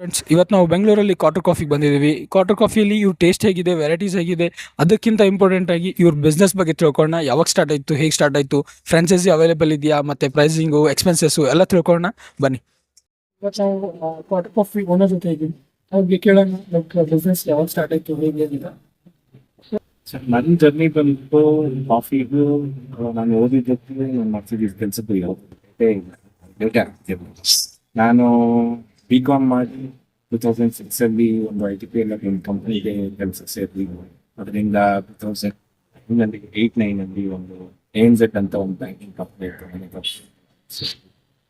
Friends ಇವತ್ತು ನಾವು ಬೆಂಗಳೂರಲ್ಲಿ ಕ್ವಾಟರ್ ಕಾಫಿಗೆ ಬಂದಿದ್ದೀವಿ. ಕ್ವಾಟರ್ ಕಾಫಿಯಲ್ಲಿ ಇವ್ರ ಟೇಸ್ಟ್ ಹೇಗಿದೆ ವೆರೈಟೀಸ್ ಹೇಗಿದೆ ಅದಕ್ಕಿಂತ ಇಂಪಾರ್ಟೆಂಟ್ ಆಗಿ ಇವ್ರ ಬಿಸ್ನೆಸ್ ಬಗ್ಗೆ ತಿಳ್ಕೊಳ್ಳೋಣ. ಯಾವಾಗ ಸ್ಟಾರ್ಟ್ ಆಯಿತು ಹೇಗೆ ಸ್ಟಾರ್ಟ್ ಆಯಿತು ಫ್ರಾಂಚೈಸಿ ಅವೈಲೇಬಲ್ ಇದೆಯಾ ಮತ್ತು ಪ್ರೈಸಿಂಗು ಎಕ್ಸ್ಪೆನ್ಸಸ್ಸು ಎಲ್ಲ ತಿಳ್ಕೊಳ್ಳೋಣ. ಬನ್ನಿ. ಇವತ್ತು ನಾವು ಕಾಫಿ ಓನರ್ ಜೊತೆ ಇದ್ದೀವಿ ಅವ್ರಿಗೆ ಕೇಳೋಣ ಲೈಕ್ ಬಿಸ್ನೆಸ್ ಯಾವಾಗ ಸ್ಟಾರ್ಟ್ ಆಯ್ತು ಹೇಗೆ ಏನಿದೆ ಸರ್ ನನ್ನ ಜರ್ನಿ ಬಂದು ಕಾಫಿಗೂ ನಾನು ಓದಿದ್ದಕ್ಕೆ ನಾನು ಮರ್ಸಿಡೀಸ್ ಕೆಲಸದ ಯಾವುದೇ ನಾನು ಬಿ ಕಾಮ್ ಮಾಡಿ ಟೂ ತೌಸಂಡ್ ಸಿಕ್ಸ್ ಅಲ್ಲಿ ಒಂದು ಐ ಟಿ ಪಿ ಎಲ್ಲ ಒಂದು ಕಂಪ್ನಿಗೆ ಕೆಲಸ ಸೇರಿ ಅದರಿಂದ ಟೂ ತೌಸಂಡ್ ಏಯ್ಟ್ ನೈನ್ ಅಲ್ಲಿ ಒಂದು ಎನ್ ಜೆಡ್ ಅಂತ ಒಂದು ಬ್ಯಾಂಕಿಂಗ್ ಕಂಪ್ನಿ ಇತ್ತು ನನಗೆ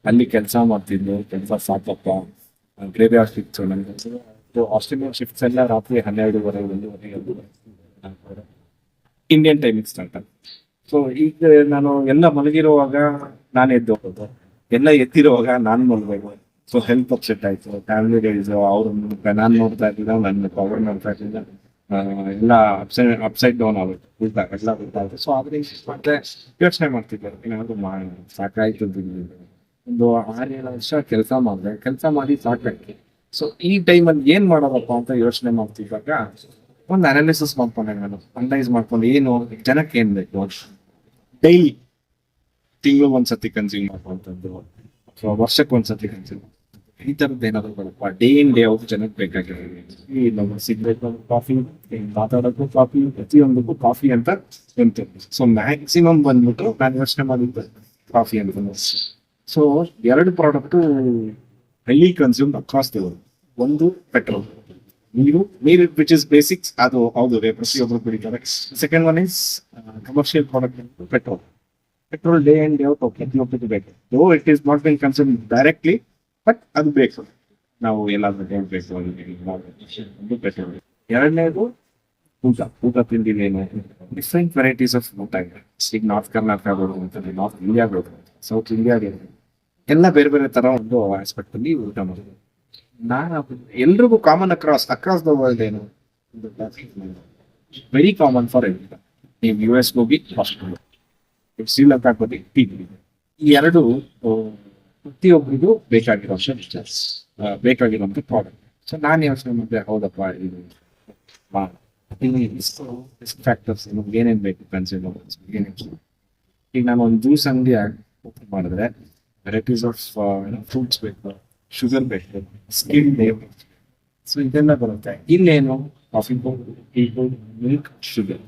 ಅಲ್ಲಿ ಕೆಲಸ ಮಾಡ್ತಿದ್ದೆ ಕೆಲಸ ಸಾಕಪ್ಪ ಗ್ರೇವಿ ಶಿಫ್ಟ್ಸ್ ನನಗೆ ಆಸ್ಟ್ರೇಲಿಯನ್ ಶಿಫ್ಟ್ಸ್ ಎಲ್ಲ ರಾತ್ರಿ ಹನ್ನೆರಡುವರೆ ಒಂದೂವರೆ ಇಂಡಿಯನ್ ಟೈಮಿಂಗ್ ಸ್ಟಾರ್ಟ್ ಸೊ ಈಗ ನಾನು ಎಲ್ಲ ಮಲಗಿರುವಾಗ, ನಾನು ಎದ್ದು ಹೋಗೋದು. ಎಲ್ಲ ಎತ್ತಿರುವಾಗ ನಾನು ಮಲಗಬೇಕು ಸೊ ಹೆಲ್ತ್ ಅಪ್ಸೆಟ್ ಆಯ್ತು. ಫ್ಯಾಮಿಲಿ ಡೇಸ್ ಅವ್ರ ನಾನು ನೋಡ್ತಾ ಇದ್ದಿಲ್ಲ ನನ್ನ ಪವರ್ ನೋಡ್ತಾ ಇದ್ದಿಲ್ಲ. ಆ, ಎಲ್ಲ ಅಪ್ಸೈಡ್ ಅಪ್ಸೈಡ್ ಡೌನ್ ಆಗುತ್ತೆ. ಉಲ್ಟಾ ಎಲ್ಲ ಉಲ್ಟಾ ಆಗುತ್ತೆ. ಸೊ ಆದ್ರೆ ಮತ್ತೆ ಯೋಚನೆ ಮಾಡ್ತಿದ್ದೆ ಏನಾದ್ರು ಸಾಕಾಯ್ತು. ಒಂದು ಆರು ಏಳು ವರ್ಷ ಕೆಲಸ ಮಾಡಿದೆ. ಕೆಲಸ ಮಾಡಿ ಸಾಕಾಯ್ತು ಸೊ ಈ ಟೈಮಲ್ಲಿ ಏನ್ ಮಾಡೋದಪ್ಪ ಅಂತ ಯೋಚನೆ ಮಾಡ್ತಿದ್ದಾಗ ಒಂದು ಅನಾಲಿಸಿಸ್ ಮಾಡ್ಕೊಂಡೆ ನಾನು. ಅನಲೈಸ್ ಮಾಡ್ಕೊಂಡು ಏನು ಜನಕ್ಕೆ ಏನ್ ಬೇಕು? ಡೈಲಿ ತಿಂಗಳು ಒಂದ್ಸತಿ ಕನ್ಸ್ಯೂಮ್ ಮಾಡುವಂಥದ್ದು ಅಥವಾ ವರ್ಷಕ್ಕೆ ಒಂದ್ಸತಿ ಕನ್ಸ್ಯೂಮ್ ಈ ತರದ್ದು ಏನಾದ್ರು ಬೇಡಪ್ಪ ಡೇ ಇನ್ ಡೇ ಔಟ್ ಜನಕ್ಕೆ ಬೇಕಾಗಿರೋದು ಈ ನಮ್ಮ ಸಿಗ್ಬೇಕು ಕಾಫಿ ಮಾತಾಡೋಕ್ಕೂ ಕಾಫಿ ಪ್ರತಿಯೊಂದಕ್ಕೂ ಕಾಫಿ ಅಂತ ಬಂತು ಸೊ ಮ್ಯಾಕ್ಸಿಮಮ್ ಬಂದ್ಬಿಟ್ಟು ನಾನು ಯೋಚನೆ ಮಾಡಿದ್ದೆ ಕಾಫಿ ಅಂತ ಸೊ ಎರಡು product highly consume across the world ಒಂದು ಪೆಟ್ರೋಲ್ ನೀರು ನೀರು ವಿಚ್ ಇಸ್ ಬೇಸಿಕ್ಸ್ ಅದು ಹೌದು ರೇ ಪ್ರತಿಯೊಬ್ಬರು ಕುಡಿತಾರೆ. Second one is commercial product petrol petrol day and day out ಪ್ರತಿಯೊಬ್ಬರಿಗೆ ಬೇಕು. Though it is not been consume directly but ಅದು ಬೇಕು ನಾವು ಎಲ್ಲಾದ್ರೂ ಹೋಗ್ಬೇಕು ಅದು ಎರಡನೇದು ಊಟ. ಊಟ ತಿಂಡಿಲೇನು ಡಿಫ್ರೆಂಟ್ ವೆರೈಟೀಸ್ ಆಫ್ ಊಟ ಇದೆ. ಈಗ ನಾರ್ತ್ ಕರ್ನಾಟಕ ಬರುವಂಥದ್ದು ನಾರ್ತ್ ಇಂಡಿಯಾ ಸೌತ್ ಇಂಡಿಯಾ ಎಲ್ಲ ಬೇರೆ ಬೇರೆ ತರ ಒಂದು ಆಸ್ಪೆಕ್ಟ್ ಅಲ್ಲಿ ಊಟ ಮಾಡೋದು ನಾನು ಎಲ್ರಿಗೂ common across across the world ಏನು? ವೆರಿ ಕಾಮನ್ ಫಾರ್ ಎವ್ರಿ ನೀವು ಯು ಎಸ್ ಹೋಗಿ ಹಾಸ್ಟೆಲ್ ಶ್ರೀಲಂಕಾಕ್ ಹೋಗಿ ಟೀ ಎರಡು ಪ್ರತಿಯೊಬ್ಬರಿಗೂ ಬೇಕಾಗಿರೋ ಬೇಕಾಗಿರೋಂಥ ಪ್ರಾಡಕ್ಟ್ ಸೊ ನಾನು ಯೋಚನೆ ಮಾಡಿದೆ, ಹೌದಪ್ಪ, ಇದು ರಿಸ್ಕ್ ಫ್ಯಾಕ್ಟರ್ಸ್ ನಮ್ಗೆ ಏನೇನು ಬೇಕು ಕನ್ಸ್ಯೂಮರ್ ಏನೇನು ಈಗ ನಾನು ಒಂದು ಜ್ಯೂಸ್ ಅಂಗಡಿ ಓಪನ್ ಮಾಡಿದ್ರೆ ವೆರೈಟೀಸ್ ಆಫ್ ಫ್ರೂಟ್ಸ್ ಬೇಕು ಶುಗರ್ ಬೇಕು ಸ್ಕಿನ್ ಬೇಕು. ಸೊ ಇದೆಲ್ಲ ಬರುತ್ತೆ. ಇನ್ನೇನು coffee powder tea powder milk sugar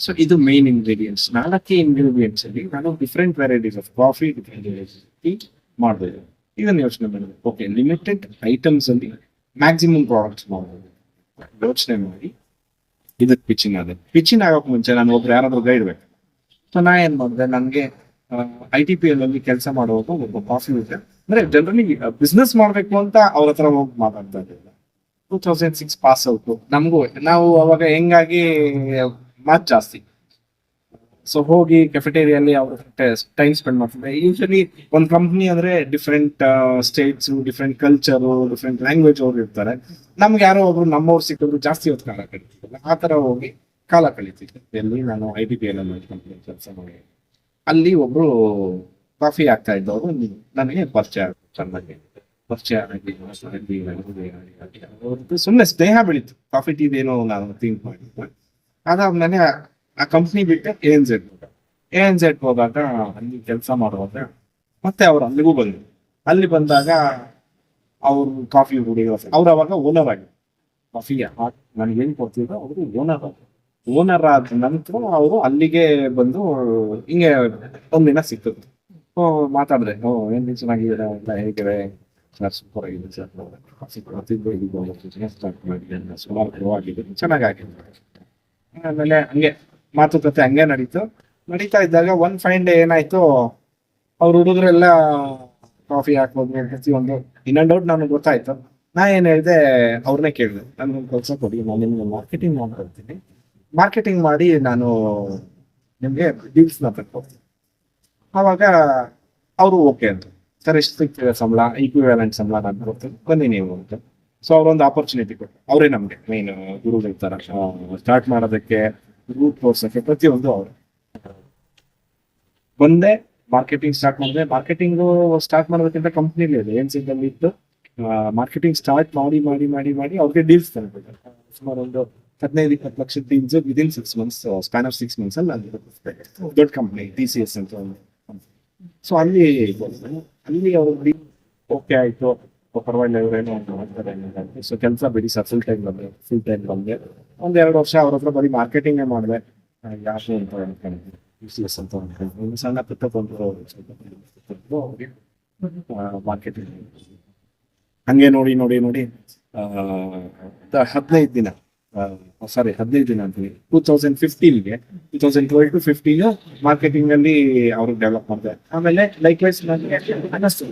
so ಇದು ಮೇನ್ ಇಂಗ್ರೀಡಿಯೆಂಟ್ಸ್ ನಾಲ್ಕೇ ಇಂಗ್ರೀಡಿಯೆಂಟ್ಸ್ ಅಲ್ಲಿ ನಾನು different varieties of coffee different tea ಮಾಡ್ಬೋದು. ಇದನ್ನ ಯೋಚನೆ ಮಾಡಿದೆ ಓಕೆ ಲಿಮಿಟೆಡ್ ಐಟಮ್ಸ್ ಅಲ್ಲಿ ಮ್ಯಾಕ್ಸಿಮಮ್ ಪ್ರಾಡಕ್ಟ್ಸ್ ಮಾಡ್ಬೋದು. ಯೋಚನೆ ಮಾಡಿ, ಇದಕ್ಕೆ ಪಿಚಿಂಗ್ ಆದ ಪಿಚಿಂಗ್ ಆಗೋಕೆ ಮುಂಚೆ ನಾನು ಒಬ್ರು ಯಾರಾದ್ರೂ ಗೈಡ್ ಬೇಕು ಸೊ ನಾ ಏನ್ ಮಾಡಿದೆ ನನಗೆ ಐ ಟಿ ಪಿ ಎಲ್ ಅಲ್ಲಿ ಕೆಲಸ ಮಾಡುವಾಗ ಒಬ್ಬ ಕಾಫಿ ಇದೆ ಅಂದ್ರೆ ಜನರಲಿ ಬಿಸ್ನೆಸ್ ಮಾಡ್ಬೇಕು ಅಂತ ಅವ್ರ ಹತ್ರ ಹೋಗಿ ಮಾತಾಡ್ತಾ ಇದ್ದಿಲ್ಲ. Two thousand six pass out ನಮಗೂ, ನಾವು ಅವಾಗ ಹೆಂಗಾಗಿ ಮಾತ್ ಜಾಸ್ತಿ. ಸೊ ಹೋಗಿ ಕೆಫೆಟೇರಿಯಲ್ಲಿ ಅವ್ರ ಟೈಮ್ ಸ್ಪೆಂಡ್ ಮಾಡ್ತಾರೆ ಯೂಶಲಿ ಒಂದು ಕಂಪ್ನಿ ಅಂದ್ರೆ different states different culture different language ಅವ್ರು ಇರ್ತಾರೆ. ನಮ್ಗೆ ಯಾರೋ ಒಬ್ರು ನಮ್ಮವ್ರು ಸಿಕ್ಕಿದ್ರು ಜಾಸ್ತಿ ಹೊತ್ತು ಕಾಲ ಕಳೀತಿಲ್ಲ ಆ ತರ ಹೋಗಿ ಕಾಲ ಕಳೀತಿದ್ದೆ ಎಲ್ಲಿ ನಾನು ಐ ಬಿ ಪಿ ಎಲ್ ಅಲ್ಲಿ ಕಂಪ್ನಿ ಕೆಲಸ ಮಾಡಿ. ಅಲ್ಲಿ ಒಬ್ರು ಕಾಫಿ ಆಗ್ತಾ ಇದ್ದವರು, ನನಗೆ ಪರಿಚಯ ಚೆನ್ನಾಗಿ ಪರಿಚಯ ಆಗಿ ಸುಮ್ಮನೆ ಸ್ನೇಹ ಬೆಳೀತು. ಕಾಫಿ ಟೀದೇನೋ ನಾನು ಥಿಂಕ್ ಮಾಡಿದ್ದೆ. ಅದಾದ್ಮೇಲೆ ಆ ಕಂಪ್ನಿ ಬಿಟ್ಟು A N Z A N Z ಹೋದಾಗ ಅಲ್ಲಿ ಕೆಲಸ ಮಾಡುವಾಗ ಮತ್ತೆ ಅವ್ರು ಅಲ್ಲಿಗೂ ಬಂದರು ಅಲ್ಲಿ ಬಂದಾಗ ಅವರು ಕಾಫಿ ಹುಡುಗ ಅವ್ರು ಅವಾಗ ಓನರ್ ಆಗಿ ಕಾಫಿ ನನಗೆ ಏನ್ ಕೊಡ್ತಿದ್ರು ಅವರು ಓನರ್ ಆಗಿ ಓನರ್ ಆದ ನಂತರ ಅವರು ಅಲ್ಲಿಗೆ ಬಂದು ಹಿಂಗೆ ಒಂದಿನ ಸಿಕ್ಕಿದ್ರು ಮಾತಾಡಿದೆ ಓ ಏನ್ ಚೆನ್ನಾಗಿದೆ ಎಲ್ಲ ಹೇಗಿದೆ ಸರ್ ಸೂಪರ್ ಆಗಿದೆ ಸರ್ ಕಾಫಿ ಕೊಡ್ತಿದ್ದು ಸ್ಟಾರ್ಟ್ ಸುಮಾರು ಆಗಿದೆ ಚೆನ್ನಾಗಿ ಆಗಿದೆ ಆಮೇಲೆ ಹಂಗೆ ಮಾತುಕತೆ ಹಂಗೆ ನಡೀತು. ನಡೀತಾ ಇದ್ದಾಗ ಒಂದ್ ಫೈನ್ ಡೇ ಏನಾಯ್ತು, ಅವ್ರ ಹುಡುಗರೆಲ್ಲ ಕಾಫಿ ಹಾಕ್ಬೋದು ಪ್ರತಿಯೊಂದು ಇನ್ನೊಂದು ಡೌಟ್ ನನಗೆ ಗೊತ್ತಾಯ್ತು. ನಾ ಏನ್ ಹೇಳಿದೆ ಅವ್ರನ್ನೇ ಕೇಳಿದೆ. ನನ್ಗೊಂದು ಕೆಲಸ ಕೊಡಿ, ನಾನು ನಿಮ್ಗೆ ಮಾರ್ಕೆಟಿಂಗ್ ಮಾಡ್ಕೊಳ್ತೀನಿ ಮಾರ್ಕೆಟಿಂಗ್ ಮಾಡಿ ನಾನು ನಿಮ್ಗೆ ಡೀಲ್ಸ್ನ ಆವಾಗ ಅವರು ಓಕೆ ಅಂತ ಸರ್, ಎಷ್ಟು ಸಿಗ್ತಿದೆ ಸಂಬಳ? ಈಕ್ವಿವ್ಯಾಲೆಂಟ್ ಸಂಬಳ ನಾನು ಕೊಡ್ತೀನಿ ಬನ್ನಿ ನೀವು ಅಂತ. ಸೊ ಅವ್ರೊಂದು ಆಪರ್ಚುನಿಟಿ ಕೊಟ್ಟು ಅವರೇ ನಮ್ಗೆ ಮೈನ್ ಗುರುಗಳ ಇರ್ತಾರೆ ಸ್ಟಾರ್ಟ್ ಮಾಡೋದಕ್ಕೆ ರೂಟ್ ತೋರ್ಸಕ್ಕೆ ಪ್ರತಿಯೊಂದು ಅವರು ಬಂದೆ ಮಾರ್ಕೆಟಿಂಗ್ ಸ್ಟಾರ್ಟ್ ಮಾಡಿದೆ. ಮಾರ್ಕೆಟಿಂಗ್ ಸ್ಟಾರ್ಟ್ ಮಾಡೋದಕ್ಕಿಂತ ಕಂಪ್ನಿಲಿ ಇದೆ. ಏನ್ ಸಿಗ್ದಲ್ಲಿ ಇತ್ತು? ಮಾರ್ಕೆಟಿಂಗ್ ಸ್ಟಾರ್ಟ್ ಮಾಡಿ ಮಾಡಿ ಮಾಡಿ ಮಾಡಿ ಅವ್ರಿಗೆ ಡೀಲ್ಸ್ ತರಬೇಕು. ಸುಮಾರು ಒಂದು ಹದಿನೈದು, ಇಪ್ಪತ್ತು ಲಕ್ಷದ deals within six months span of six months ಅಲ್ಲಿ ದೊಡ್ಡ ಕಂಪ್ನಿ ಟಿ ಸಿ ಎಸ್ ಅಂತ ಸೊ ಅಲ್ಲಿ ಅಲ್ಲಿ ಅವ್ರಿಗೆ ಓಕೆ ಆಯಿತು. ಪರವಾಗಿಲ್ಲ ಇವರೇನೋ ಮಾಡ್ತಾರೆ ಸೊ ಕೆಲಸ ಬಿಡಿ ಸರ್ ಫುಲ್ ಟೈಮ್ ಬಂದೆ ಫುಲ್ ಟೈಮ್ ಬಂದೆ. ಒಂದ್ ಎರಡು ವರ್ಷ ಅವ್ರ ಹತ್ರ ಬರೀ ಮಾರ್ಕೆಟಿಂಗೇ ಮಾಡಿದೆ. ಯಾರು ಅಂತ ಅನ್ಕೊಂಡಿದ್ದೆ ಯೂಸ್ಲೆಸ್ ಅಂತ ಒಂದು ಸಣ್ಣ ಪುಟ್ಟ ಬಂದು ಮಾರ್ಕೆಟಿಂಗ್ ಹಂಗೆ ನೋಡಿ ನೋಡಿ ನೋಡಿ ಹದಿನೈದು ದಿನ ಸಾರಿ ಹದಿನೈದು ದಿನ ಅಂತೀವಿ two thousand ಫಿಫ್ಟೀನ್ಗೆ two thousand twelve to fifteen marketing ಅಲ್ಲಿ ಅವ್ರಿಗೆ ಡೆವಲಪ್ ಮಾಡಿದೆ ಆಮೇಲೆ ಲೈಕ್ ವೈಸ್ ನನಗೆ ಅನ್ನಿಸ್ತು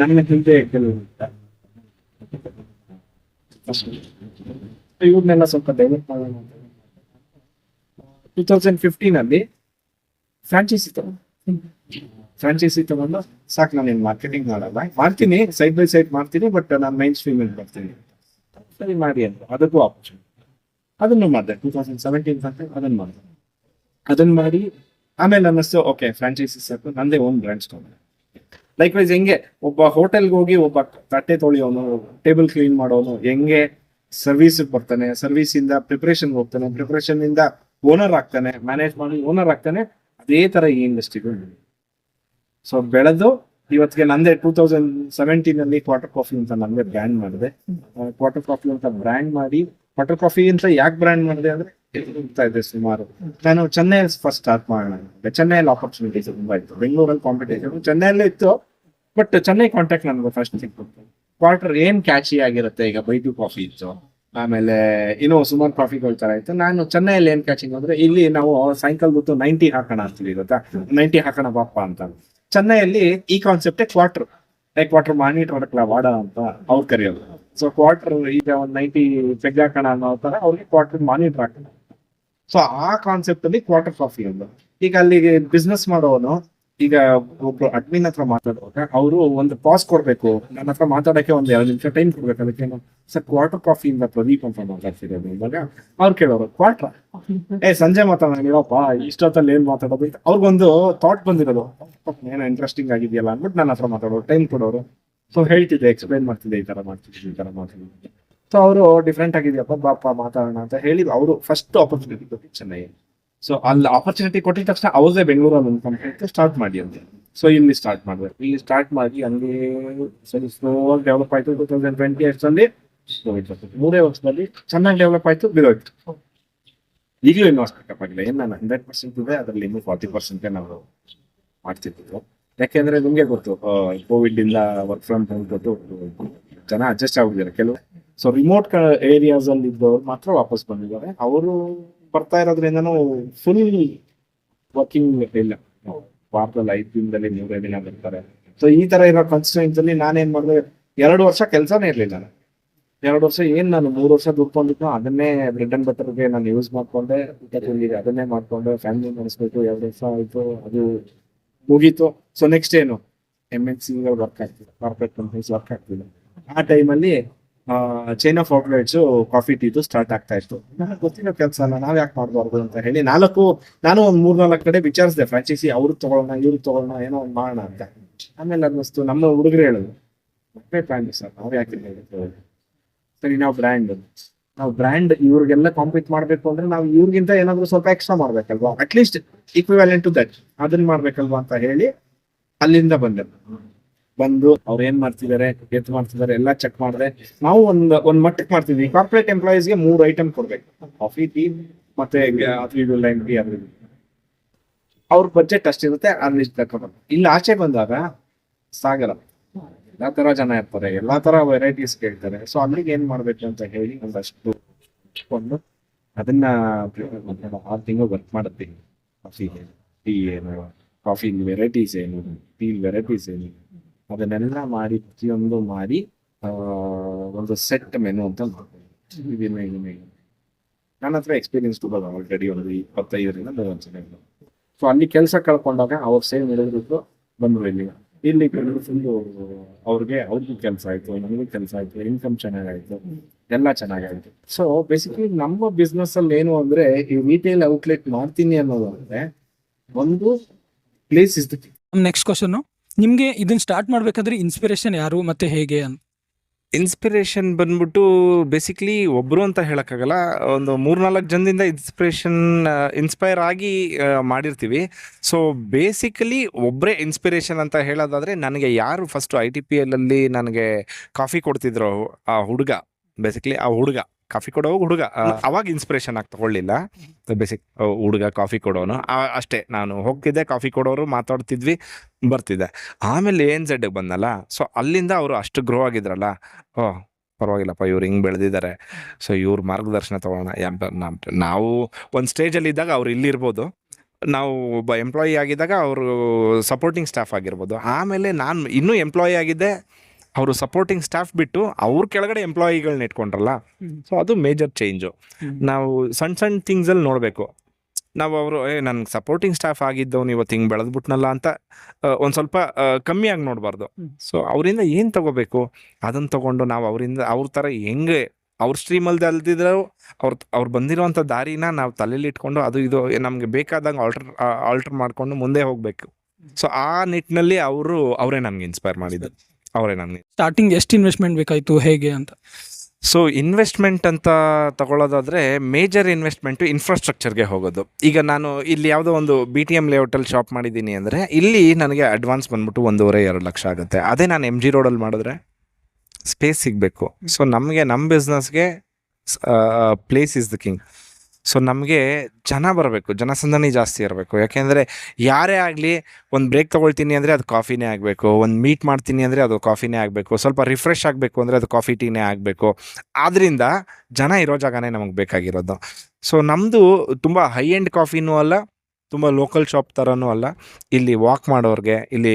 ನನ್ನ ಹಿಂದೆ ಕೆಲವು ಇವ್ರನ್ನೆಲ್ಲ ಸ್ವಲ್ಪ ಡೈವರ್ಟ್ ಮಾಡೋಣ ಟೂ ತೌಸಂಡ್ ಫಿಫ್ಟೀನ್ ಅಲ್ಲಿ ಫ್ರಾಂಚೈಸಿ ತಗೊಂಡು. ಫ್ರಾಂಚೈಸಿ ತಗೊಂಡು ಸಾಕು, ನಾನು ಏನು ಮಾರ್ಕೆಟಿಂಗ್ ಮಾಡಲ್ಲ. ಮಾಡ್ತೀನಿ ಸೈಡ್ ಬೈ ಸೈಡ್ ಮಾಡ್ತೀನಿ ಬಟ್ ನಾನು ಮೈನ್ ಸ್ಟ್ರೀಮ್ ಅಲ್ಲಿ ಬರ್ತೀನಿ. ಸರಿ, ಮಾಡಿ ಅಂತ. ಅದಕ್ಕೂ ಆಪರ್ಚುನಿಟಿ ಅದನ್ನು ಮಾಡಿದೆ. ಟೂ ತೌಸಂಡ್ ಸೆವೆಂಟೀನ್ ಅಂತ ಅದನ್ನು ಮಾಡಿದೆ. ಅದನ್ನ ಮಾಡಿ, ಆಮೇಲೆ ಅನ್ನಿಸ್ತು ಓಕೆ ಫ್ರಾಂಚೈಸಿ ಸಾಕು ನಂದೇ ಓನ್ ಬ್ರ್ಯಾಂಡ್ಸ್ ತಗೊಂಡೆ. ಲೈಕ್ ವೈಸ್ ಹೆಂಗೆ? ಒಬ್ಬ ಹೋಟೆಲ್ಗೆ ಹೋಗಿ ಒಬ್ಬ ತಟ್ಟೆ ತೊಳೆಯೋನು ಟೇಬಲ್ ಕ್ಲೀನ್ ಮಾಡೋನು ಹೆಂಗೆ ಸರ್ವಿಸ್ ಬರ್ತಾನೆ ಸರ್ವಿಸ್ ಇಂದ ಪ್ರಿಪರೇಷನ್ ಹೋಗ್ತಾನೆ ಪ್ರಿಪರೇಷನ್ ಇಂದ ಓನರ್ ಆಗ್ತಾನೆ ಮ್ಯಾನೇಜ್ ಮಾಡಿ ಓನರ್ ಆಗ್ತಾನೆ ಅದೇ ತರ ಈ ಇಂಡಸ್ಟ್ರಿಗೂ ಸೊ ಬೆಳೆದು ಇವತ್ತಿಗೆ ನಂದೇ ಟೂ ತೌಸಂಡ್ ಸೆವೆಂಟೀನ್ ಅಲ್ಲಿ ಕ್ವಾರ್ಟರ್ ಕಾಫಿ ಅಂತ ನಂದೇ ಬ್ರ್ಯಾಂಡ್ ಮಾಡಿದೆ. ಕ್ವಾರ್ಟರ್ ಕಾಫಿ ಅಂತ ಬ್ರ್ಯಾಂಡ್ ಮಾಡಿ ಕ್ವಾರ್ಟರ್ ಕಾಫಿ ಅಂತ ಯಾಕೆ ಬ್ರ್ಯಾಂಡ್ ಮಾಡಿದೆ ಅಂದ್ರೆ ಹೋಗ್ತಾ ಇದೆ ಸುಮಾರು. ನಾನು ಚೆನ್ನೈ ಫಸ್ಟ್ ಸ್ಟಾರ್ಟ್ ಮಾಡೋಣ. ಚೆನ್ನೈ ಚೆನ್ನೈಯಲ್ಲಿ ಆಪರ್ಚುನಿಟೀಸ್ ತುಂಬಾ ಇತ್ತು. ಬೆಂಗಳೂರಲ್ಲಿ ಕಾಂಪಿಟೇಷನ್ ಚೆನ್ನೈಯಲ್ಲೇ ಇತ್ತು. ಬಟ್ ಚೆನ್ನೈ ಕಾಂಟ್ಯಾಕ್ಟ್ ನನಗೆ ಫಸ್ಟ್ ಥಿಂಗ್ ಕ್ವಾರ್ಟರ್ ಏನ್ ಕ್ಯಾಚಿ ಆಗಿರುತ್ತೆ ಈಗ ಬೈಟು ಕಾಫಿ ಇತ್ತು. ಆಮೇಲೆ, ಇನ್ನೂ ಸುಮಾರು ಕಾಫಿ ತರ ಇತ್ತು. ನಾನು ಚೆನ್ನೈಯಲ್ಲಿ ಏನ್ ಕ್ಯಾಚಿಂಗ್ ಅಂದ್ರೆ ಇಲ್ಲಿ ನಾವು ಸಾಯಂಕಾಲ ಹೊತ್ತು ನೈಂಟಿ ಹಾಕೋಣ ಅಂತೀವಿ, ಗೊತ್ತಾ? ನೈಂಟಿ ಹಾಕೋಣ ಬಾಪ ಅಂತ. ಚೆನ್ನೈಯಲ್ಲಿ ಈ ಕಾನ್ಸೆಪ್ಟೇ ಕ್ವಾರ್ಟರ್ ಲೈಕ್ ಕ್ವಾರ್ಟರ್ ಮಾನಿಟರ್ ಮಾಡಕ್ಲ ವಾಡ ಅಂತ ಅವ್ರು ಕರೆಯೋದು ಸೊ ಕ್ವಾರ್ಟರ್ ಈಗ ಒಂದು ನೈಂಟಿ ಪೆಗ್ ಹಾಕೋಣ ಅನ್ನೋ ತರ ಅವ್ರಿಗೆ ಕ್ವಾರ್ಟರ್ ಮಾನಿಟರ್ ಹಾಕೋಣ. ಸೊ ಆ ಕಾನ್ಸೆಪ್ಟ್ ಅಲ್ಲಿ ಕ್ವಾರ್ಟರ್ ಕಾಫಿ ಒಂದು ಈಗ ಅಲ್ಲಿಗೆ ಬಿಸ್ನೆಸ್ ಮಾಡೋನು ಈಗ ಒಬ್ರು ಅಡ್ಮಿನ್ ಹತ್ರ ಮಾತಾಡುವಾಗ ಅವರು ಒಂದು ಪಾಸ್ ಕೊಡ್ಬೇಕು. ನನ್ನ ಹತ್ರ ಮಾತಾಡಕ್ಕೆ ಒಂದು ಎರಡು ನಿಮಿಷ ಟೈಮ್ ಕೊಡ್ಬೇಕು. ಅದಕ್ಕೆ ಸರ್ ಕ್ವಾರ್ಟರ್ ಕಾಫಿಯಿಂದ ಪ್ರದೀಪ್ ಅಂತ ಮಾತಾಡ್ತಿರೋದು. ಇವಾಗ ಅವ್ರು ಕೇಳೋರು ಕ್ವಾರ್ಟರ್ ಏ, ಸಂಜೆ ಮಾತಾಡೋಣಪ್ಪ ಇಷ್ಟೊತ್ತಲ್ಲಿ ಏನ್ ಮಾತಾಡೋದು? ಅವ್ರಿಗೊಂದು ಥಾಟ್ ಬಂದಿರೋದು. ಏನೋ ಇಂಟ್ರೆಸ್ಟಿಂಗ್ ಆಗಿದೆಯಲ್ಲ ಅಂದ್ಬಿಟ್ಟು ನನ್ನ ಹತ್ರ ಮಾತಾಡೋರು ಟೈಮ್ ಕೊಡೋರು. ಸೊ ಹೇಳ್ತಿದ್ದೆ ಎಕ್ಸ್ಪ್ಲೈನ್ ಮಾಡ್ತಿದ್ದೆ, ಈ ತರ ಮಾಡ್ತಿದ್ದೆ, ಈ ತರ ಮಾಡ್ತಿದ್ದೆ. ಸೊ ಅವರು ಡಿಫ್ರೆಂಟ್ ಆಗಿದೆಯಪ್ಪ ಬಾಪ ಮಾತಾಡೋಣ ಅಂತ ಹೇಳಿ ಅವರು ಫಸ್ಟ್ ಆಪರ್ಚುನಿಟಿ ಕೊಟ್ಟು ಚೆನ್ನೈ ಸೊ ಅಲ್ಲಿ ಆಪರ್ಚುನಿಟಿ ಕೊಟ್ಟಿದ ತಕ್ಷಣ ಅವ್ರದೇ ಬೆಂಗಳೂರಲ್ಲಿ ಕಂಪ್ನಿ ಸ್ಟಾರ್ಟ್ ಮಾಡಿ ಅಂತ. ಸೊ ಇಲ್ಲಿ ಸ್ಟಾರ್ಟ್ ಮಾಡಿದೆ. ಇಲ್ಲಿ ಸ್ಟಾರ್ಟ್ ಮಾಡಿ ಹಂಗೆ ಸರಿ ಸ್ಲೋ ಆಗಿ ಡೆವಲಪ್ ಆಯ್ತು ಟೂ ತೌಸಂಡ್ ಟ್ವೆಂಟಿ ಅಷ್ಟರಲ್ಲಿ ಮೂರೇ ವರ್ಷದಲ್ಲಿ ಚೆನ್ನಾಗಿ ಡೆವಲಪ್ ಆಯ್ತು ಬಿಡೋಯ್ತು ಈಗಲೂ ಇನ್ನೂ ಅಷ್ಟು ಕಪ್ಪಾಗಿಲ್ಲ ಏನು ನಾನು ಹಂಡ್ರೆಡ್ ಪರ್ಸೆಂಟ್ ಇದೆ, ಅದರಲ್ಲಿ ಇನ್ನೂ ಫಾರ್ಟಿ ಪರ್ಸೆಂಟ್ ನಾವು ಮಾಡ್ತಿದ್ದು ಯಾಕೆಂದ್ರೆ ನಿಮಗೆ ಗೊತ್ತು ಕೋವಿಡ್ ಇಂದ ವರ್ಕ್ ಫ್ರಮ್ ಹೋಮ್ ಗೊತ್ತು, ಜನ ಅಡ್ಜಸ್ಟ್ ಆಗಿದ್ದಾರೆ ಕೆಲವು ಸೊ ರಿಮೋಟ್ ಏರಿಯಾಸ್ ಅಲ್ಲಿ ಇದ್ದವ್ರು ಮಾತ್ರ ವಾಪಸ್ ಬಂದಿದ್ದಾರೆ. ಅವರು ಬರ್ತಾ ಇರೋದ್ರಿಂದನೂ ಫುಲ್ ವರ್ಕಿಂಗ್ ಇಲ್ಲ. ವಾರದಲ್ಲಿ ಐದು ದಿನದಲ್ಲಿ ಮೂರೇ ದಿನ ಬರ್ತಾರೆ. ಸೊ ಈ ತರ ಇರೋ ಕನ್ಸ್ಟೆಂಟ್ ಅಲ್ಲಿ ನಾನೇನ್ ಮಾಡಿದೆ, ಎರಡು ವರ್ಷ ಕೆಲಸನೇ ಇರಲಿಲ್ಲ ನಾನು. ಎರಡು ವರ್ಷ ಏನ್ ನಾನು, ಮೂರು ವರ್ಷ ದುಡ್ಕೊಂಡಿದ್ದು ಅದನ್ನೇ ಬ್ರೆಡ್ ಅಂಡ್ ಬಟರ್ಗೆ ನಾನು ಯೂಸ್ ಮಾಡ್ಕೊಂಡೆ ಊಟ ಅದನ್ನೇ ಮಾಡ್ಕೊಂಡೆ ಫ್ಯಾಮಿಲಿ ನಡೆಸ್ಬೇಕು, ಎರಡು ವರ್ಷ ಆಯ್ತು, ಅದು ಮುಗೀತು. ಸೊ ನೆಕ್ಸ್ಟ್ ಏನು? ಎಂ ಎನ್ ಸಿ ವರ್ಕ್ ಆಗ್ತಿದೆ ಕಾರ್ಪೊರೇಟ್ ಕಂಪನೀಸ್ ವರ್ಕ್ ಆಗ್ತಿದೆ ಆ ಟೈಮಲ್ಲಿ ಚೈನ್ ಆಫ್ ಔಟ್ಲೆಟ್ಸ್ ಕಾಫಿ ಟೀದು ಸ್ಟಾರ್ಟ್ ಆಗ್ತಾ ಇತ್ತು. ನನಗೆ ಗೊತ್ತಿರೋ ಕೆಲಸ ನಾವ್ ಯಾಕೆ ಮಾಡಬಾರ್ದು ಅಂತ ಹೇಳಿ ನಾಲ್ಕು, ನಾನು ಒಂದ್ ಮೂರ್ನಾಲ್ಕು ಕಡೆ ವಿಚಾರಿಸಿದೆ. ಫ್ರಾಂಚೈಸಿ ಅವ್ರು ತಗೊಳ್ಳೋಣ ಇವ್ರು ತಗೊಳ್ಳೋಣ ಏನೋ ಒಂದು ಮಾಡೋಣ ಅಂತ. ಆಮೇಲೆ ಅನ್ನಿಸ್ತು ನಮ್ಮ ಹುಡುಗರು ಹೇಳೋದು ಮತ್ತೆ ಬ್ರ್ಯಾಂಡ್ ಸರ್, ನಾವ್ ಯಾಕೆ ಸರಿ, ನಾವು ಬ್ರ್ಯಾಂಡ್ ನಾವು ಬ್ರ್ಯಾಂಡ್ ಇವ್ರಿಗೆಲ್ಲ ಕಾಂಪೀಟ್ ಮಾಡ್ಬೇಕು ಅಂದ್ರೆ ನಾವು ಇವ್ರಿಗಿಂತ ಏನಾದ್ರು ಸ್ವಲ್ಪ extra ಮಾಡ್ಬೇಕಲ್ವಾ? At least equivalent to that ಅದನ್ನ ಮಾಡ್ಬೇಕಲ್ವಾ ಅಂತ ಹೇಳಿ ಅಲ್ಲಿಂದ ಬಂದೆ. ಬಂದು ಅವ್ರು ಏನ್ ಮಾಡ್ತಿದ್ದಾರೆ ಎತ್ ಮಾಡ್ತಿದ್ದಾರೆ ಎಲ್ಲ ಚೆಕ್ ಮಾಡಿದೆ. ನಾವು ಒಂದ್ ಒಂದ್ ಮಟ್ಟಕ್ಕೆ ಮಾಡ್ತಿದ್ವಿ. ಕಾರ್ಪೊರೇಟ್ ಎಂಪ್ಲಾಯೀಸ್ಗೆ ಮೂರು ಐಟಮ್ ಕೊಡ್ಬೇಕು. ಕಾಫಿ ಟೀ ಮತ್ತೆ ಗ- ಲೈನ್ ಟೀ ಅದ್ರ. ಅವ್ರ ಬಜೆಟ್ ಅಷ್ಟಿರುತ್ತೆ ಅಲ್ಲಿ ತಗೊಂಡು ಇಲ್ಲಿ ಆಚೆ ಬಂದಾಗ ಸಾಗರ. ಎಲ್ಲಾ ತರ ಜನ ಇರ್ತಾರೆ, ಎಲ್ಲಾ ತರ ವೆರೈಟೀಸ್ ಕೇಳ್ತಾರೆ. ಸೊ ಅಲ್ಲಿಗೆ ಏನ್ ಮಾಡ್ಬೇಕು ಅಂತ ಹೇಳಿ ಒಂದಷ್ಟು ಇಟ್ಕೊಂಡು ಅದನ್ನ ಆರು ತಿಂಗಳು ವರ್ಕ್ ಮಾಡುತ್ತೀನಿ ಕಾಫಿ ಟೀ ಏನು ಕಾಫಿ ವೆರೈಟೀಸ್ ಏನು ಟೀ ವೆರೈಟೀಸ್ ಏನು. ಅದನ್ನೆಲ್ಲ ಮಾಡಿ ಪ್ರತಿಯೊಂದು ಮಾಡಿ ಒಂದು ಸೆಟ್ ಮೆನು ಅಂತ ಇದನ್ನ. ನನ್ನ ಹತ್ರ ಎಕ್ಸ್ಪೀರಿಯನ್ಸ್ ತುಂಬ ಆಲ್ರೆಡಿ ಒಂದು ಇಪ್ಪತ್ತೈದರಿಂದ ಮೂವತ್ತು ಜನ ಸೊ ಅಲ್ಲಿ ಕೆಲಸ ಕಳ್ಕೊಂಡಾಗ ಅವ್ರು ಸೇಮ್ ಹಿಡಿದ್ರು ಬಂದರು ಇಲ್ಲಿ ಇಲ್ಲಿ ಫುಲ್ಲು ಅವ್ರಿಗೆ, ಅವ್ರಿಗೂ ಕೆಲಸ ಆಯ್ತು, ನಮಗೂ ಕೆಲಸ ಆಯ್ತು ಇನ್ಕಮ್ ಚೆನ್ನಾಗಾಯಿತು, ಎಲ್ಲ ಚೆನ್ನಾಗಾಯಿತು. ಸೊ ಬೇಸಿಕಲಿ ನಮ್ಮ ಬಿಸ್ನೆಸ್ಸಲ್ಲಿ ಏನು ಅಂದ್ರೆ, ಈ ರಿಟೇಲ್ ಔಟ್ಲೆಟ್ ಮಾಡ್ತೀನಿ ಅನ್ನೋದು ಅಂದ್ರೆ ಒಂದು place is the next question ನಿಮ್ಗೆ ಇದನ್ನ ಸ್ಟಾರ್ಟ್ ಮಾಡಬೇಕಾದ್ರೆ ಇನ್ಸ್ಪಿರೇಷನ್ ಯಾರು ಮತ್ತೆ ಹೇಗೆ ಅಂತ ಇನ್ಸ್ಪಿರೇಷನ್ ಬಂದ್ಬಿಟ್ಟು ಬೇಸಿಕ್ಲಿ ಒಬ್ರು ಅಂತ ಹೇಳೋಕ್ಕಾಗಲ್ಲ, ಒಂದು ಮೂರ್ನಾಲ್ಕು ಜನದಿಂದ ಇನ್ಸ್ಪಿರೇಷನ್ ಇನ್ಸ್ಪೈರ್ ಆಗಿ ಮಾಡಿರ್ತೀವಿ. ಸೊ ಬೇಸಿಕಲಿ ಒಬ್ಬರೇ ಇನ್ಸ್ಪಿರೇಷನ್ ಅಂತ ಹೇಳೋದಾದರೆ ನನಗೆ ಯಾರು ಫಸ್ಟ್ ಐ ಟಿ ಪಿ ಎಲ್ಲಲ್ಲಿ ನನಗೆ ಕಾಫಿ ಕೊಡ್ತಿದ್ರು ಆ ಹುಡುಗ ಬೇಸಿಕ್ಲಿ ಆ ಹುಡುಗ. ಕಾಫಿ ಕೊಡೋ ಹುಡುಗ. ಅವಾಗ ಇನ್ಸ್ಪಿರೇಷನ್ ಆಗಿ ತಗೊಳ್ಳಿಲ್ಲ ಬೇಸಿಕ್ ಹುಡುಗ ಕಾಫಿ ಕೊಡೋನು. ಅಷ್ಟೇ ನಾನು ಹೋಗ್ತಿದ್ದೆ ಕಾಫಿ ಕೊಡೋರು ಮಾತಾಡ್ತಿದ್ವಿ ಬರ್ತಿದ್ದೆ. ಆಮೇಲೆ ಏನ್ ಝೆಡ್ ಬಂದಲ್ಲ ಸೊ ಅಲ್ಲಿಂದ ಅವರು ಅಷ್ಟು ಗ್ರೋ ಆಗಿದ್ರಲ್ಲ ಓ ಪರವಾಗಿಲ್ಲಪ್ಪ ಇವ್ರು ಹಿಂಗೆ ಬೆಳೆದಿದ್ದಾರೆ ಸೊ ಇವ್ರ ಮಾರ್ಗದರ್ಶನ ತಗೋಣ. ನಾವು ಒಂದು ಸ್ಟೇಜಲ್ಲಿ ಇದ್ದಾಗ ಅವ್ರು ಇಲ್ಲಿರ್ಬೋದು ನಾವು ಒಬ್ಬ ಎಂಪ್ಲಾಯಿ ಆಗಿದ್ದಾಗ ಅವರು ಸಪೋರ್ಟಿಂಗ್ ಸ್ಟಾಫ್ ಆಗಿರ್ಬೋದು. ಆಮೇಲೆ ನಾನು ಇನ್ನೂ ಎಂಪ್ಲಾಯಿ ಆಗಿದ್ದೆ. ಅವರು ಸಪೋರ್ಟಿಂಗ್ ಸ್ಟಾಫ್ ಬಿಟ್ಟು ಅವ್ರ ಕೆಳಗಡೆ ಎಂಪ್ಲಾಯಿಗಳನ್ನ ಇಟ್ಕೊಂಡ್ರಲ್ಲ? ಸೊ ಅದು ಮೇಜರ್ ಚೇಂಜು ನಾವು ಸಣ್ಣ ಸಣ್ಣ ಥಿಂಗ್ಸಲ್ಲಿ ನೋಡಬೇಕು. ನಾವು ಅವರು ಏ ನನ್ಗೆ ಸಪೋರ್ಟಿಂಗ್ ಸ್ಟಾಫ್ ಆಗಿದ್ದವನು ಇವತ್ತು ಹಿಂಗೆ ಬೆಳೆದ್ಬಿಟ್ನಲ್ಲ ಅಂತ ಒಂದು ಸ್ವಲ್ಪ ಕಮ್ಮಿಯಾಗಿ ನೋಡಬಾರ್ದು. ಸೊ ಅವರಿಂದ ಏನು ತಗೋಬೇಕು? ಅದನ್ನು ತಗೊಂಡು ನಾವು ಅವರಿಂದ ಅವ್ರ ಥರ ಹೆಂಗೆ ಅವ್ರ ಸ್ಟ್ರೀಮಲ್ಲಿ ಅಲ್ದಿದ್ರು ಅವ್ರ ಅವ್ರು ಬಂದಿರೋವಂಥ ದಾರಿನ ನಾವು ತಲೆಯಲ್ಲಿ ಇಟ್ಕೊಂಡು ಅದು ಇದು ನಮಗೆ ಬೇಕಾದಂಗೆ ಆಲ್ಟರ್ ಆಲ್ಟರ್ ಮಾಡಿಕೊಂಡು ಮುಂದೆ ಹೋಗಬೇಕು. ಸೊ ಆ ನಿಟ್ಟಿನಲ್ಲಿ ಅವರು ಅವರೇ ನಮ್ಗೆ ಇನ್ಸ್ಪೈರ್ ಮಾಡಿದ್ದು. ಅವರೇ ನನ್ನ ಸ್ಟಾರ್ಟಿಂಗ್ ಎಷ್ಟು ಇನ್ವೆಸ್ಟ್ಮೆಂಟ್ ಬೇಕಾಯಿತು ಹೇಗೆ ಅಂತ? ಸೊ ಇನ್ವೆಸ್ಟ್ಮೆಂಟ್ ಅಂತ ತಗೊಳ್ಳೋದಾದರೆ ಮೇಜರ್ ಇನ್ವೆಸ್ಟ್ಮೆಂಟು ಇನ್ಫ್ರಾಸ್ಟ್ರಕ್ಚರ್ಗೆ ಹೋಗೋದು. ಈಗ ನಾನು ಇಲ್ಲಿ ಯಾವುದೋ ಒಂದು ಬಿ ಟಿ ಎಂ ಲೇಔಟಲ್ಲಿ ಶಾಪ್ ಮಾಡಿದ್ದೀನಿ ಅಂದರೆ ಇಲ್ಲಿ ನನಗೆ ಅಡ್ವಾನ್ಸ್ ಬಂದ್ಬಿಟ್ಟು ಒಂದೂವರೆ ಎರಡು ಲಕ್ಷ ಆಗುತ್ತೆ. ಅದೇ ನಾನು ಎಂ ಜಿ ರೋಡಲ್ಲಿ ಮಾಡಿದ್ರೆ ಸ್ಪೇಸ್ ಸಿಗಬೇಕು. ಸೊ ನಮಗೆ ನಮ್ಮ ಬಿಸ್ನೆಸ್ಗೆ place is the king so ನಮಗೆ ಜನ ಬರಬೇಕು, ಜನಸಂದಣಿ ಜಾಸ್ತಿ ಇರಬೇಕು. ಯಾಕೆಂದರೆ ಯಾರೇ ಆಗಲಿ ಒಂದು ಬ್ರೇಕ್ ತೊಗೊಳ್ತೀನಿ ಅಂದರೆ ಅದು ಕಾಫಿನೇ ಆಗಬೇಕು, ಒಂದು ಮೀಟ್ ಮಾಡ್ತೀನಿ ಅಂದರೆ ಅದು ಕಾಫಿನೇ ಆಗಬೇಕು, ಸ್ವಲ್ಪ ರಿಫ್ರೆಶ್ ಆಗಬೇಕು ಅಂದರೆ ಅದು ಕಾಫಿ ಟೀನೇ ಆಗಬೇಕು. ಆದ್ದರಿಂದ ಜನ ಇರೋ ಜಾಗನೇ ನಮಗೆ ಬೇಕಾಗಿರೋದು. ಸೊ ನಮ್ಮದು ತುಂಬ ಹೈ ಎಂಡ್ ಕಾಫಿನೂ ಅಲ್ಲ, ತುಂಬ ಲೋಕಲ್ ಶಾಪ್ ಥರನೂ ಅಲ್ಲ. ಇಲ್ಲಿ ವಾಕ್ ಮಾಡೋರಿಗೆ, ಇಲ್ಲಿ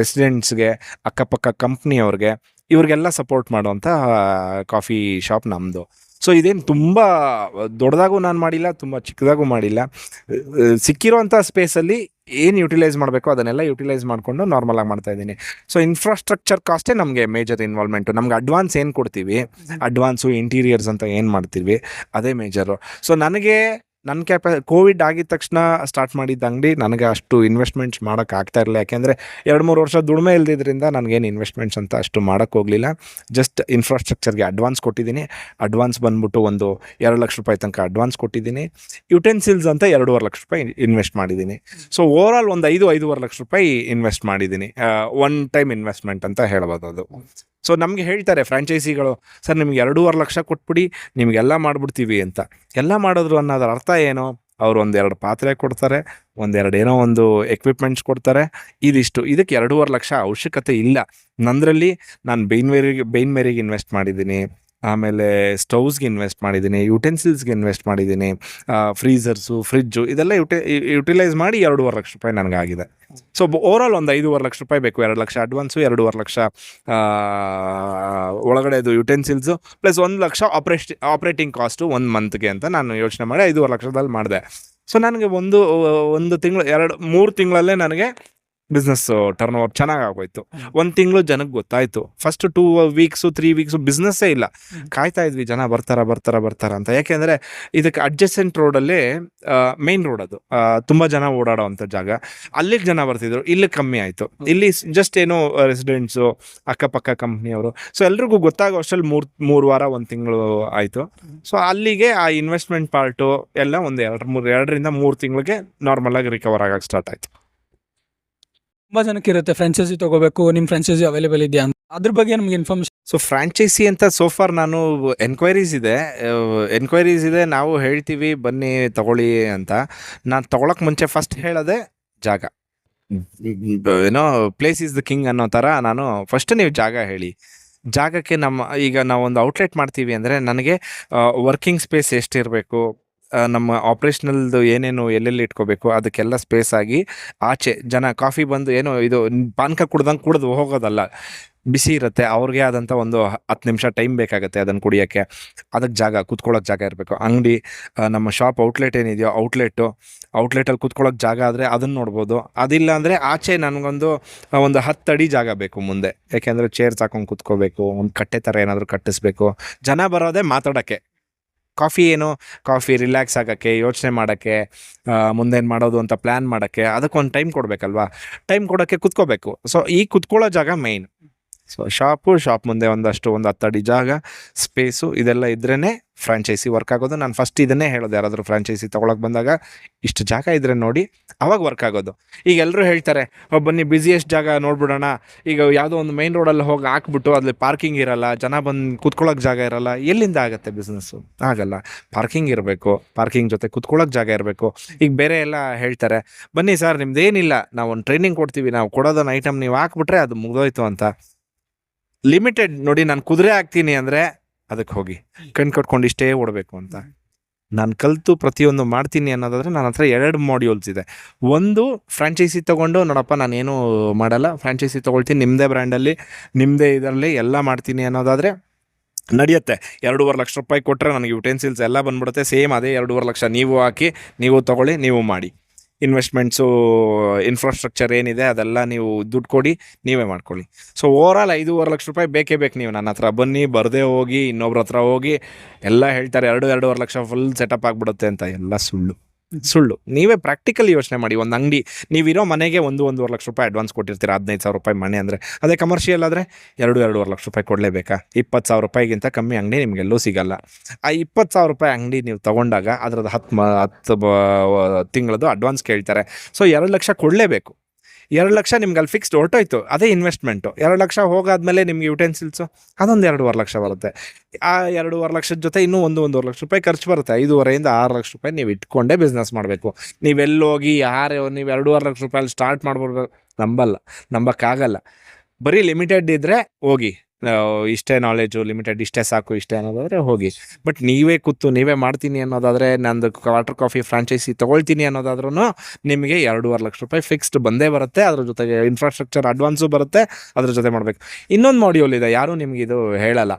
ರೆಸಿಡೆಂಟ್ಸ್ಗೆ ಅಕ್ಕಪಕ್ಕ ಕಂಪ್ನಿಯವ್ರಿಗೆ ಇವ್ರಿಗೆಲ್ಲ ಸಪೋರ್ಟ್ ಮಾಡುವಂಥ ಕಾಫಿ ಶಾಪ್ ನಮ್ಮದು ಸೊ ಇದೇನು ತುಂಬ ದೊಡ್ಡದಾಗೂ ನಾನು ಮಾಡಿಲ್ಲ ತುಂಬ ಚಿಕ್ಕದಾಗೂ ಮಾಡಿಲ್ಲ. ಸಿಕ್ಕಿರುವಂಥ ಸಿಕ್ಕಿರೋಂಥ ಸ್ಪೇಸಲ್ಲಿ ಏನು ಯುಟಿಲೈಸ್ ಮಾಡಬೇಕು ಅದನ್ನೆಲ್ಲ ಯುಟಿಲೈಸ್ ಮಾಡಿಕೊಂಡು ನಾರ್ಮಲ್ ಆಗಿ ಮಾಡ್ತಾ ಇದ್ದೀನಿ. ಸೊ ಇನ್ಫ್ರಾಸ್ಟ್ರಕ್ಚರ್ ಕಾಸ್ಟೇ ನಮಗೆ ಮೇಜರ್ ಇನ್ವಾಲ್ವ್ಮೆಂಟು ನಮ್ಗೆ ಅಡ್ವಾನ್ಸ್ ಏನು ಕೊಡ್ತೀವಿ? ಅಡ್ವಾನ್ಸು ಇಂಟೀರಿಯರ್ಸ್ ಅಂತ ಏನು ಮಾಡ್ತೀವಿ? ಅದೇ ಮೇಜರು ಸೊ ನನಗೆ ನನ್ನ ಕ್ಯಾಪ ಕೋವಿಡ್ ಆಗಿದ ತಕ್ಷಣ ಸ್ಟಾರ್ಟ್ ಮಾಡಿದ್ದ ಅಂಗಡಿ ನನಗೆ ಅಷ್ಟು ಇನ್ವೆಸ್ಟ್ಮೆಂಟ್ಸ್ ಮಾಡೋಕೆ ಆಗ್ತಾ ಇರಲಿಲ್ಲ. ಯಾಕೆಂದರೆ ಎರಡು ಮೂರು ವರ್ಷ ದುಡಿಮೆ ಇಲ್ದಿದ್ರಿಂದ ನನಗೇನು ಇನ್ವೆಸ್ಟ್ಮೆಂಟ್ಸ್ ಅಂತ ಅಷ್ಟು ಮಾಡೋಕ್ಕೆ ಹೋಗಲಿಲ್ಲ. ಜಸ್ಟ್ ಇನ್ಫ್ರಾಸ್ಟ್ರಕ್ಚರ್ಗೆ ಅಡ್ವಾನ್ಸ್ ಕೊಟ್ಟಿದ್ದೀನಿ. ಅಡ್ವಾನ್ಸ್ ಬಂದ್ಬಿಟ್ಟು ಒಂದು ಎರಡು ಲಕ್ಷ ರೂಪಾಯಿ ತನಕ ಅಡ್ವಾನ್ಸ್ ಕೊಟ್ಟಿದ್ದೀನಿ. ಯುಟೆನ್ಸಿಲ್ಸ್ ಅಂತ ಎರಡೂವರೆ ಲಕ್ಷ ರೂಪಾಯಿ ಇನ್ವೆಸ್ಟ್ ಮಾಡಿದ್ದೀನಿ. ಸೊ ಓವರ್ ಒಂದು ಐದು, ಐದೂವರೆ ಲಕ್ಷ ರೂಪಾಯಿ ಇನ್ವೆಸ್ಟ್ ಮಾಡಿದ್ದೀನಿ. ಒನ್ ಟೈಮ್ ಇನ್ವೆಸ್ಟ್ಮೆಂಟ್ ಅಂತ ಹೇಳ್ಬೋದು ಅದು. ಸೊ ನಮಗೆ ಹೇಳ್ತಾರೆ ಫ್ರಾಂಚೈಸಿಗಳು, ಸರ್, ನಿಮ್ಗೆ ಎರಡೂವರೆ ಲಕ್ಷ ಕೊಟ್ಬಿಡಿ, ನಿಮಗೆಲ್ಲ ಮಾಡಿಬಿಡ್ತೀವಿ ಅಂತ. ಎಲ್ಲ ಮಾಡಿದ್ರು ಅನ್ನೋದ್ರ ಅರ್ಥ ಏನು? ಅವರು ಒಂದೆರಡು ಪಾತ್ರೆ ಕೊಡ್ತಾರೆ, ಒಂದೆರಡು ಏನೋ ಒಂದು ಎಕ್ವಿಪ್ಮೆಂಟ್ಸ್ ಕೊಡ್ತಾರೆ. ಇದಿಷ್ಟು. ಇದಕ್ಕೆ ಎರಡೂವರೆ ಲಕ್ಷ ಅವಶ್ಯಕತೆ ಇಲ್ಲ. ನಂದರಲ್ಲಿ ನಾನು ಬೇನ್ಮೇರಿಗೆ ಬೈನ್ಮೇರಿಗೆ ಇನ್ವೆಸ್ಟ್ ಮಾಡಿದ್ದೀನಿ. ಆಮೇಲೆ ಸ್ಟೌವ್ಸ್ಗೆ ಇನ್ವೆಸ್ಟ್ ಮಾಡಿದ್ದೀನಿ, ಯುಟೆನ್ಸಿಲ್ಸ್ಗೆ ಇನ್ವೆಸ್ಟ್ ಮಾಡಿದ್ದೀನಿ ಫ್ರೀಸರ್ಸು, ಫ್ರಿಜ್ಜು, ಇದೆಲ್ಲ ಯುಟಿ ಯುಟಿಲೈಸ್ ಮಾಡಿ ಎರಡೂವರೆ ಲಕ್ಷ ರೂಪಾಯಿ ನನಗಾಗಿದೆ. ಸೊ ಓವರಾಲ್ ಒಂದು ಐದೂವರೆ ಲಕ್ಷ ರೂಪಾಯಿ ಬೇಕು, ಎರಡು ಲಕ್ಷ ಅಡ್ವಾನ್ಸು ಎರಡೂವರೆ ಲಕ್ಷ ಒಳಗಡೆದು ಯುಟೆನ್ಸಿಲ್ಸು, ಪ್ಲಸ್ ಒಂದು ಲಕ್ಷ ಆಪ್ರೇಷನ್ ಆಪ್ರೇಟಿಂಗ್ ಕಾಸ್ಟು ಒಂದು ಮಂತ್ಗೆ ಅಂತ ನಾನು ಯೋಚನೆ ಮಾಡಿ ಐದೂವರೆ ಲಕ್ಷದಲ್ಲಿ ಮಾಡಿದೆ. ಸೊ, ನನಗೆ ಒಂದು ಒಂದು ತಿಂಗಳು, ಎರಡು, ಮೂರು ತಿಂಗಳಲ್ಲೇ ನನಗೆ ಬಿಸ್ನೆಸ್ ಟರ್ನ್ ಓವರ್ ಚೆನ್ನಾಗಿ ಆಗೋಯ್ತು ಒಂದು ತಿಂಗಳು ಜನಕ್ಕೆ ಗೊತ್ತಾಯ್ತು. First two weeks three weeks ಬಿಸ್ನೆಸ್ಸೇ ಇಲ್ಲ. ಕಾಯ್ತಾ ಇದ್ವಿ ಜನ ಬರ್ತಾರ ಬರ್ತಾರ ಬರ್ತಾರ ಅಂತ. ಯಾಕೆಂದರೆ ಇದಕ್ಕೆ ಅಡ್ಜಸೆಂಟ್ ರೋಡಲ್ಲಿ ಮೇನ್ ರೋಡ್ ಅದು. ತುಂಬ ಜನ ಓಡಾಡೋ ಅಂಥ ಜಾಗ. ಅಲ್ಲಿಗೆ ಜನ ಬರ್ತಿದ್ರು ಇಲ್ಲಿ ಕಮ್ಮಿ ಆಯಿತು. ಇಲ್ಲಿ ಜಸ್ಟ್ ಏನೋ ರೆಸಿಡೆಂಟ್ಸು ಅಕ್ಕಪಕ್ಕ ಕಂಪ್ನಿಯವರು ಸೊ ಎಲ್ರಿಗೂ ಗೊತ್ತಾಗೋ ಅಷ್ಟರಲ್ಲಿ ಮೂರು ಮೂರು ವಾರ ಒಂದು ತಿಂಗಳು ಆಯಿತು. ಸೊ ಅಲ್ಲಿಗೆ ಆ ಇನ್ವೆಸ್ಟ್ಮೆಂಟ್ ಪಾರ್ಟು ಎಲ್ಲ ಒಂದು ಎರಡು ಮೂರು ಎರಡರಿಂದ ಮೂರು ತಿಂಗಳಿಗೆ ನಾರ್ಮಲಾಗಿ ರಿಕವರ್ ಆಗೋಕ್ಕೆ ಸ್ಟಾರ್ಟ್ ಆಯಿತು. ತುಂಬಾ ಜನಕ್ಕೆ ಇರುತ್ತೆ. ಫ್ರಾಂಚೈಸಿ ತಗೋಬೇಕು, ನಿಮ್ ಫ್ರಾಂಚೈಸಿ ಅವೈಲೇಬಲ್ ಇದೆಯಾ ಅಂತ. ಅದ್ರ ಬಗ್ಗೆ ನಮ್ಗೆ ಇನ್ಫಾರ್ಮೇಶನ್ ಸೊ ಫ್ರಾಂಚೈಸಿ ಅಂತ ಸೋಫಾರ್ ನಾನು ಎನ್ಕ್ವೈರೀಸ್ ಇದೆ. ಎನ್ಕ್ವೈರೀಸ್ ಇದೆ. ನಾವು ಹೇಳ್ತೀವಿ, ಬನ್ನಿ, ತಗೊಳ್ಳಿ ಅಂತ. ನಾನು ತಗೊಳಕ್ ಮುಂಚೆ ಫಸ್ಟ್ ಹೇಳೋದೆ ಜಾಗ. ಏನೋ ಪ್ಲೇಸ್ ಇಸ್ ದ ಕಿಂಗ್ ಅನ್ನೋ ಥರ ನಾನು ಫಸ್ಟ್ ನೀವು ಜಾಗ ಹೇಳಿ. ಜಾಗಕ್ಕೆ ನಮ್ಮ, ಈಗ ನಾವು ಒಂದು ಔಟ್ಲೆಟ್ ಮಾಡ್ತೀವಿ ಅಂದರೆ ನನಗೆ ವರ್ಕಿಂಗ್ ಸ್ಪೇಸ್ ಎಷ್ಟಿರಬೇಕು? ನಮ್ಮ ಆಪ್ರೇಷನಲ್ದು ಏನೇನು ಎಲ್ಲೆಲ್ಲಿ ಇಟ್ಕೋಬೇಕು, ಅದಕ್ಕೆಲ್ಲ ಸ್ಪೇಸ್ ಆಗಿ ಆಚೆ ಜನ ಕಾಫಿ ಬಂದು ಏನು ಇದು ಪಾನಕ ಕುಡ್ದಂಗೆ ಕುಡಿದು ಹೋಗೋದಲ್ಲ, ಬಿಸಿ ಇರುತ್ತೆ, ಅವ್ರಿಗೆ ಆದಂಥ ಒಂದು ಹತ್ತು ನಿಮಿಷ ಟೈಮ್ ಬೇಕಾಗುತ್ತೆ ಅದನ್ನು ಕುಡಿಯೋಕ್ಕೆ. ಅದಕ್ಕೆ ಜಾಗ, ಕುತ್ಕೊಳ್ಳೋಕೆ ಜಾಗ ಇರಬೇಕು. ಅಂಗಡಿ ನಮ್ಮ ಶಾಪ್ ಔಟ್ಲೆಟ್ ಏನಿದೆಯೋ ಔಟ್ಲೆಟ್ಟು ಔಟ್ಲೆಟಲ್ಲಿ ಕುತ್ಕೊಳ್ಳೋಕೆ ಜಾಗ ಆದರೆ ಅದನ್ನು ನೋಡ್ಬೋದು. ಅದಿಲ್ಲ ಅಂದರೆ ಆಚೆ ನನಗೊಂದು ಒಂದು ಹತ್ತು ಅಡಿ ಜಾಗ ಬೇಕು ಮುಂದೆ. ಯಾಕೆಂದರೆ ಚೇರ್ಸ್ ಹಾಕೊಂಡು ಕುತ್ಕೋಬೇಕು, ಒಂದು ಕಟ್ಟೆ ಥರ ಏನಾದರೂ ಕಟ್ಟಿಸ್ಬೇಕು. ಜನ ಬರೋದೇ ಮಾತಾಡೋಕ್ಕೆ. ಕಾಫಿ ಏನು? ಕಾಫಿ ರಿಲ್ಯಾಕ್ಸ್ ಆಗೋಕ್ಕೆ, ಯೋಚನೆ ಮಾಡೋಕ್ಕೆ ಮುಂದೇನು ಮಾಡೋದು ಅಂತ ಪ್ಲ್ಯಾನ್ ಮಾಡೋಕ್ಕೆ, ಅದಕ್ಕೊಂದು ಟೈಮ್ ಕೊಡಬೇಕಲ್ವಾ? ಟೈಮ್ ಕೊಡೋಕ್ಕೆ ಕುತ್ಕೋಬೇಕು. ಸೊ ಈ ಕುತ್ಕೊಳ್ಳೋ ಜಾಗ ಮೈನ್ ಸೊ ಶಾಪು ಶಾಪ್ ಮುಂದೆ ಒಂದಷ್ಟು ಒಂದು ಹತ್ತಡಿ ಜಾಗ ಸ್ಪೇಸು ಇದೆಲ್ಲ ಇದ್ರೇ ಫ್ರಾಂಚೈಸಿ ವರ್ಕ್ ಆಗೋದು. ನಾನು ಫಸ್ಟ್ ಇದನ್ನೇ ಹೇಳೋದು ಯಾರಾದರೂ ಫ್ರಾಂಚೈಸಿ ತೊಗೊಳಕ್ಕೆ ಬಂದಾಗ ಇಷ್ಟು ಜಾಗ ಇದ್ರೆ ನೋಡಿ ಅವಾಗ ವರ್ಕ್ ಆಗೋದು. ಈಗ ಎಲ್ಲರೂ ಹೇಳ್ತಾರೆ "ಓ, ಬನ್ನಿ ಬ್ಯುಸಿಯೆಸ್ಟ್ ಜಾಗ ನೋಡ್ಬಿಡೋಣ. ಈಗ ಯಾವುದೋ ಒಂದು ಮೈನ್ ರೋಡಲ್ಲಿ ಹೋಗಿ ಹಾಕ್ಬಿಟ್ಟು ಅಲ್ಲಿ ಪಾರ್ಕಿಂಗ್ ಇರಲ್ಲ ಜನ ಬಂದು ಕೂತ್ಕೊಳ್ಳೋಕೆ ಜಾಗ ಇರಲ್ಲ ಎಲ್ಲಿಂದ ಆಗುತ್ತೆ ಬಿಸ್ನೆಸ್ಸು ಆಗಲ್ಲ. ಪಾರ್ಕಿಂಗ್ ಇರಬೇಕು ಪಾರ್ಕಿಂಗ್ ಜೊತೆ ಕೂತ್ಕೊಳ್ಳೋಕೆ ಜಾಗ ಇರಬೇಕು. ಈಗ ಬೇರೆ ಎಲ್ಲ ಹೇಳ್ತಾರೆ ಬನ್ನಿ ಸರ್ ನಿಮ್ಮದೇನಿಲ್ಲ ನಾವು ಒಂದು ಟ್ರೈನಿಂಗ್ ಕೊಡ್ತೀವಿ ನಾವು ಕೊಡೋದೊಂದು ಐಟಮ್ ನೀವು ಹಾಕ್ಬಿಟ್ರೆ ಅದು ಮುಗ್ದೋಯ್ತು ಅಂತ. ಲಿಮಿಟೆಡ್ ನೋಡಿ ನಾನು ಕುದುರೆ ಆಗ್ತೀನಿ ಅಂದರೆ ಅದಕ್ಕೆ ಹೋಗಿ. ಕಣ್ ಕಟ್ಕೊಂಡು ಇಷ್ಟೇ ಓಡಬೇಕು ಅಂತ. ನಾನು ಕಲಿತು ಪ್ರತಿಯೊಂದು ಮಾಡ್ತೀನಿ ಅನ್ನೋದಾದರೆ ನನ್ನ ಹತ್ರ ಎರಡು ಮಾಡ್ಯೂಲ್ಸ್ ಇದೆ. ಒಂದು ಫ್ರಾಂಚೈಸಿ ತೊಗೊಂಡು, ನೋಡಪ್ಪ ನಾನೇನು ಮಾಡಲ್ಲ. ಫ್ರಾಂಚೈಸಿ ತೊಗೊಳ್ತೀನಿ ನಿಮ್ಮದೇ ಬ್ರ್ಯಾಂಡಲ್ಲಿ ನಿಮ್ಮದೇ ಇದರಲ್ಲಿ ಎಲ್ಲ ಮಾಡ್ತೀನಿ ಅನ್ನೋದಾದರೆ ನಡೆಯುತ್ತೆ. ಎರಡೂವರೆ ಲಕ್ಷ ರೂಪಾಯಿ ಕೊಟ್ಟರೆ ನನಗೆ ಯುಟೆನ್ಸಿಲ್ಸ್ ಎಲ್ಲ ಬಂದ್ಬಿಡುತ್ತೆ. ಸೇಮ್ ಅದೇ ಎರಡೂವರೆ ಲಕ್ಷ ನೀವು ಹಾಕಿ, ನೀವು ತೊಗೊಳ್ಳಿ, ನೀವು ಮಾಡಿ. ಇನ್ವೆಸ್ಟ್ಮೆಂಟ್ಸು ಇನ್ಫ್ರಾಸ್ಟ್ರಕ್ಚರ್ ಏನಿದೆ, ಅದೆಲ್ಲ ನೀವು ದುಡ್ಡು ಕೊಡಿ, ನೀವೇ ಮಾಡ್ಕೊಳ್ಳಿ. ಸೊ ಓವರಾಲ್ ಐದೂವರೆ ಲಕ್ಷ ರೂಪಾಯಿ ಬೇಕೇ ಬೇಕು ನೀವು ನನ್ನ ಹತ್ರ. ಬನ್ನಿ, ಬರದೇ ಹೋಗಿ, ಇನ್ನೊಬ್ರ ಹತ್ರ ಹೋಗಿ, ಎಲ್ಲ ಹೇಳ್ತಾರೆ, ಎರಡು, ಎರಡೂವರೆ ಲಕ್ಷ ಫುಲ್ ಸೆಟಪ್ ಆಗಿಬಿಡುತ್ತೆ ಅಂತ. ಎಲ್ಲ ಸುಳ್ಳು. ಸುಳ್ಳು. ನೀವೇ ಪ್ರಾಕ್ಟಿಕಲ್ ಯೋಚನೆ ಮಾಡಿ. ಒಂದು ಅಂಗಡಿ, ನೀವಿರೋ ಮನೆಗೆ ಒಂದು ಒಂದೂವರೆ ಲಕ್ಷ ರೂಪಾಯಿ ಅಡ್ವಾನ್ಸ್ ಕೊಟ್ಟಿರ್ತೀರಾ? ಹದಿನೈದು ಸಾವಿರ ರೂಪಾಯಿ ಮನೆ ಅಂದರೆ. ಅದೇ ಕಮರ್ಷಿಯಲ್ ಆದರೆ ಎರಡು, ಎರಡೂವರೆ ಲಕ್ಷ ರೂಪಾಯಿ ಕೊಡಲೇಬೇಕಾ? ಇಪ್ಪತ್ತು ಸಾವಿರ ರೂಪಾಯಿಗಿಂತ ಕಮ್ಮಿ ಅಂಗಡಿ ನಿಮಗೆಲ್ಲೂ ಸಿಗಲ್ಲ. ಆ ಇಪ್ಪತ್ತು ಸಾವಿರ ರೂಪಾಯಿ ಅಂಗಡಿ ನೀವು ತೊಗೊಂಡಾಗ ಅದರದ್ದು ಹತ್ತು ಮ, ಹತ್ತು ತಿಂಗಳದ್ದು ಅಡ್ವಾನ್ಸ್ ಕೇಳ್ತಾರೆ. ಸೊ ಎರಡು ಲಕ್ಷ ಕೊಡಲೇಬೇಕು. ಎರಡು ಲಕ್ಷ ನಿಮ್ಗೆ ಅಲ್ಲಿ ಫಿಕ್ಸ್ಡ್ ಹೊರಟೋಯ್ತು. ಅದೇ ಇನ್ವೆಸ್ಟ್ಮೆಂಟು ಎರಡು ಲಕ್ಷ ಹೋಗಾದ್ಮೇಲೆ ನಿಮ್ಗೆ ಯುಟೆನ್ಸಿಲ್ಸು ಅದೊಂದು ಎರಡೂವರೆ ಲಕ್ಷ ಬರುತ್ತೆ. ಆ ಎರಡೂವರೆ ಲಕ್ಷದ ಜೊತೆ ಇನ್ನೂ ಒಂದು ಒಂದೂವರೆ ಲಕ್ಷ ರೂಪಾಯಿ ಖರ್ಚು ಬರುತ್ತೆ. ಐದೂವರೆಯಿಂದ ಆರು ಲಕ್ಷ ರೂಪಾಯಿ ನೀವು ಇಟ್ಕೊಂಡೇ ಬಿಸ್ನೆಸ್ ಮಾಡಬೇಕು. ನೀವೆಲ್ಲೋಗಿ ಯಾರು ನೀವು ಎರಡೂವರೆ ಲಕ್ಷ ರೂಪಾಯಲ್ಲಿ ಸ್ಟಾರ್ಟ್ ಮಾಡ್ಬಿಡ್ಬೇಕು ನಂಬಲ್ಲ, ನಂಬಕ್ಕಾಗಲ್ಲ. ಬರೀ ಲಿಮಿಟೆಡ್ ಇದ್ದರೆ ಹೋಗಿ. ಇಷ್ಟೇ ನಾಲೆಜು ಲಿಮಿಟೆಡ್ ಇಷ್ಟೇ ಸಾಕು, ಇಷ್ಟೇ ಅನ್ನೋದಾದರೆ ಹೋಗಿ. ಬಟ್ ನೀವೇ ಕೂತು, ನೀವೇ ಮಾಡ್ತೀನಿ ಅನ್ನೋದಾದರೆ ನಂದು ವಾಟರ್ ಕಾಫಿ ಫ್ರಾಂಚೈಸಿ ತೊಗೊಳ್ತೀನಿ ಅನ್ನೋದಾದ್ರೂ ನಿಮಗೆ ಎರಡೂವರೆ ಲಕ್ಷ ರೂಪಾಯಿ ಫಿಕ್ಸ್ಡ್ ಬಂದೇ ಬರುತ್ತೆ. ಅದ್ರ ಜೊತೆಗೆ ಇನ್ಫ್ರಾಸ್ಟ್ರಕ್ಚರ್ ಅಡ್ವಾನ್ಸು ಬರುತ್ತೆ. ಅದ್ರ ಜೊತೆ ಮಾಡಬೇಕು. ಇನ್ನೊಂದು ಮಾಡ್ಯೂಲ್ ಇದೆ, ಯಾರೂ ನಿಮಗೆ ಇದು ಹೇಳಲ್ಲ.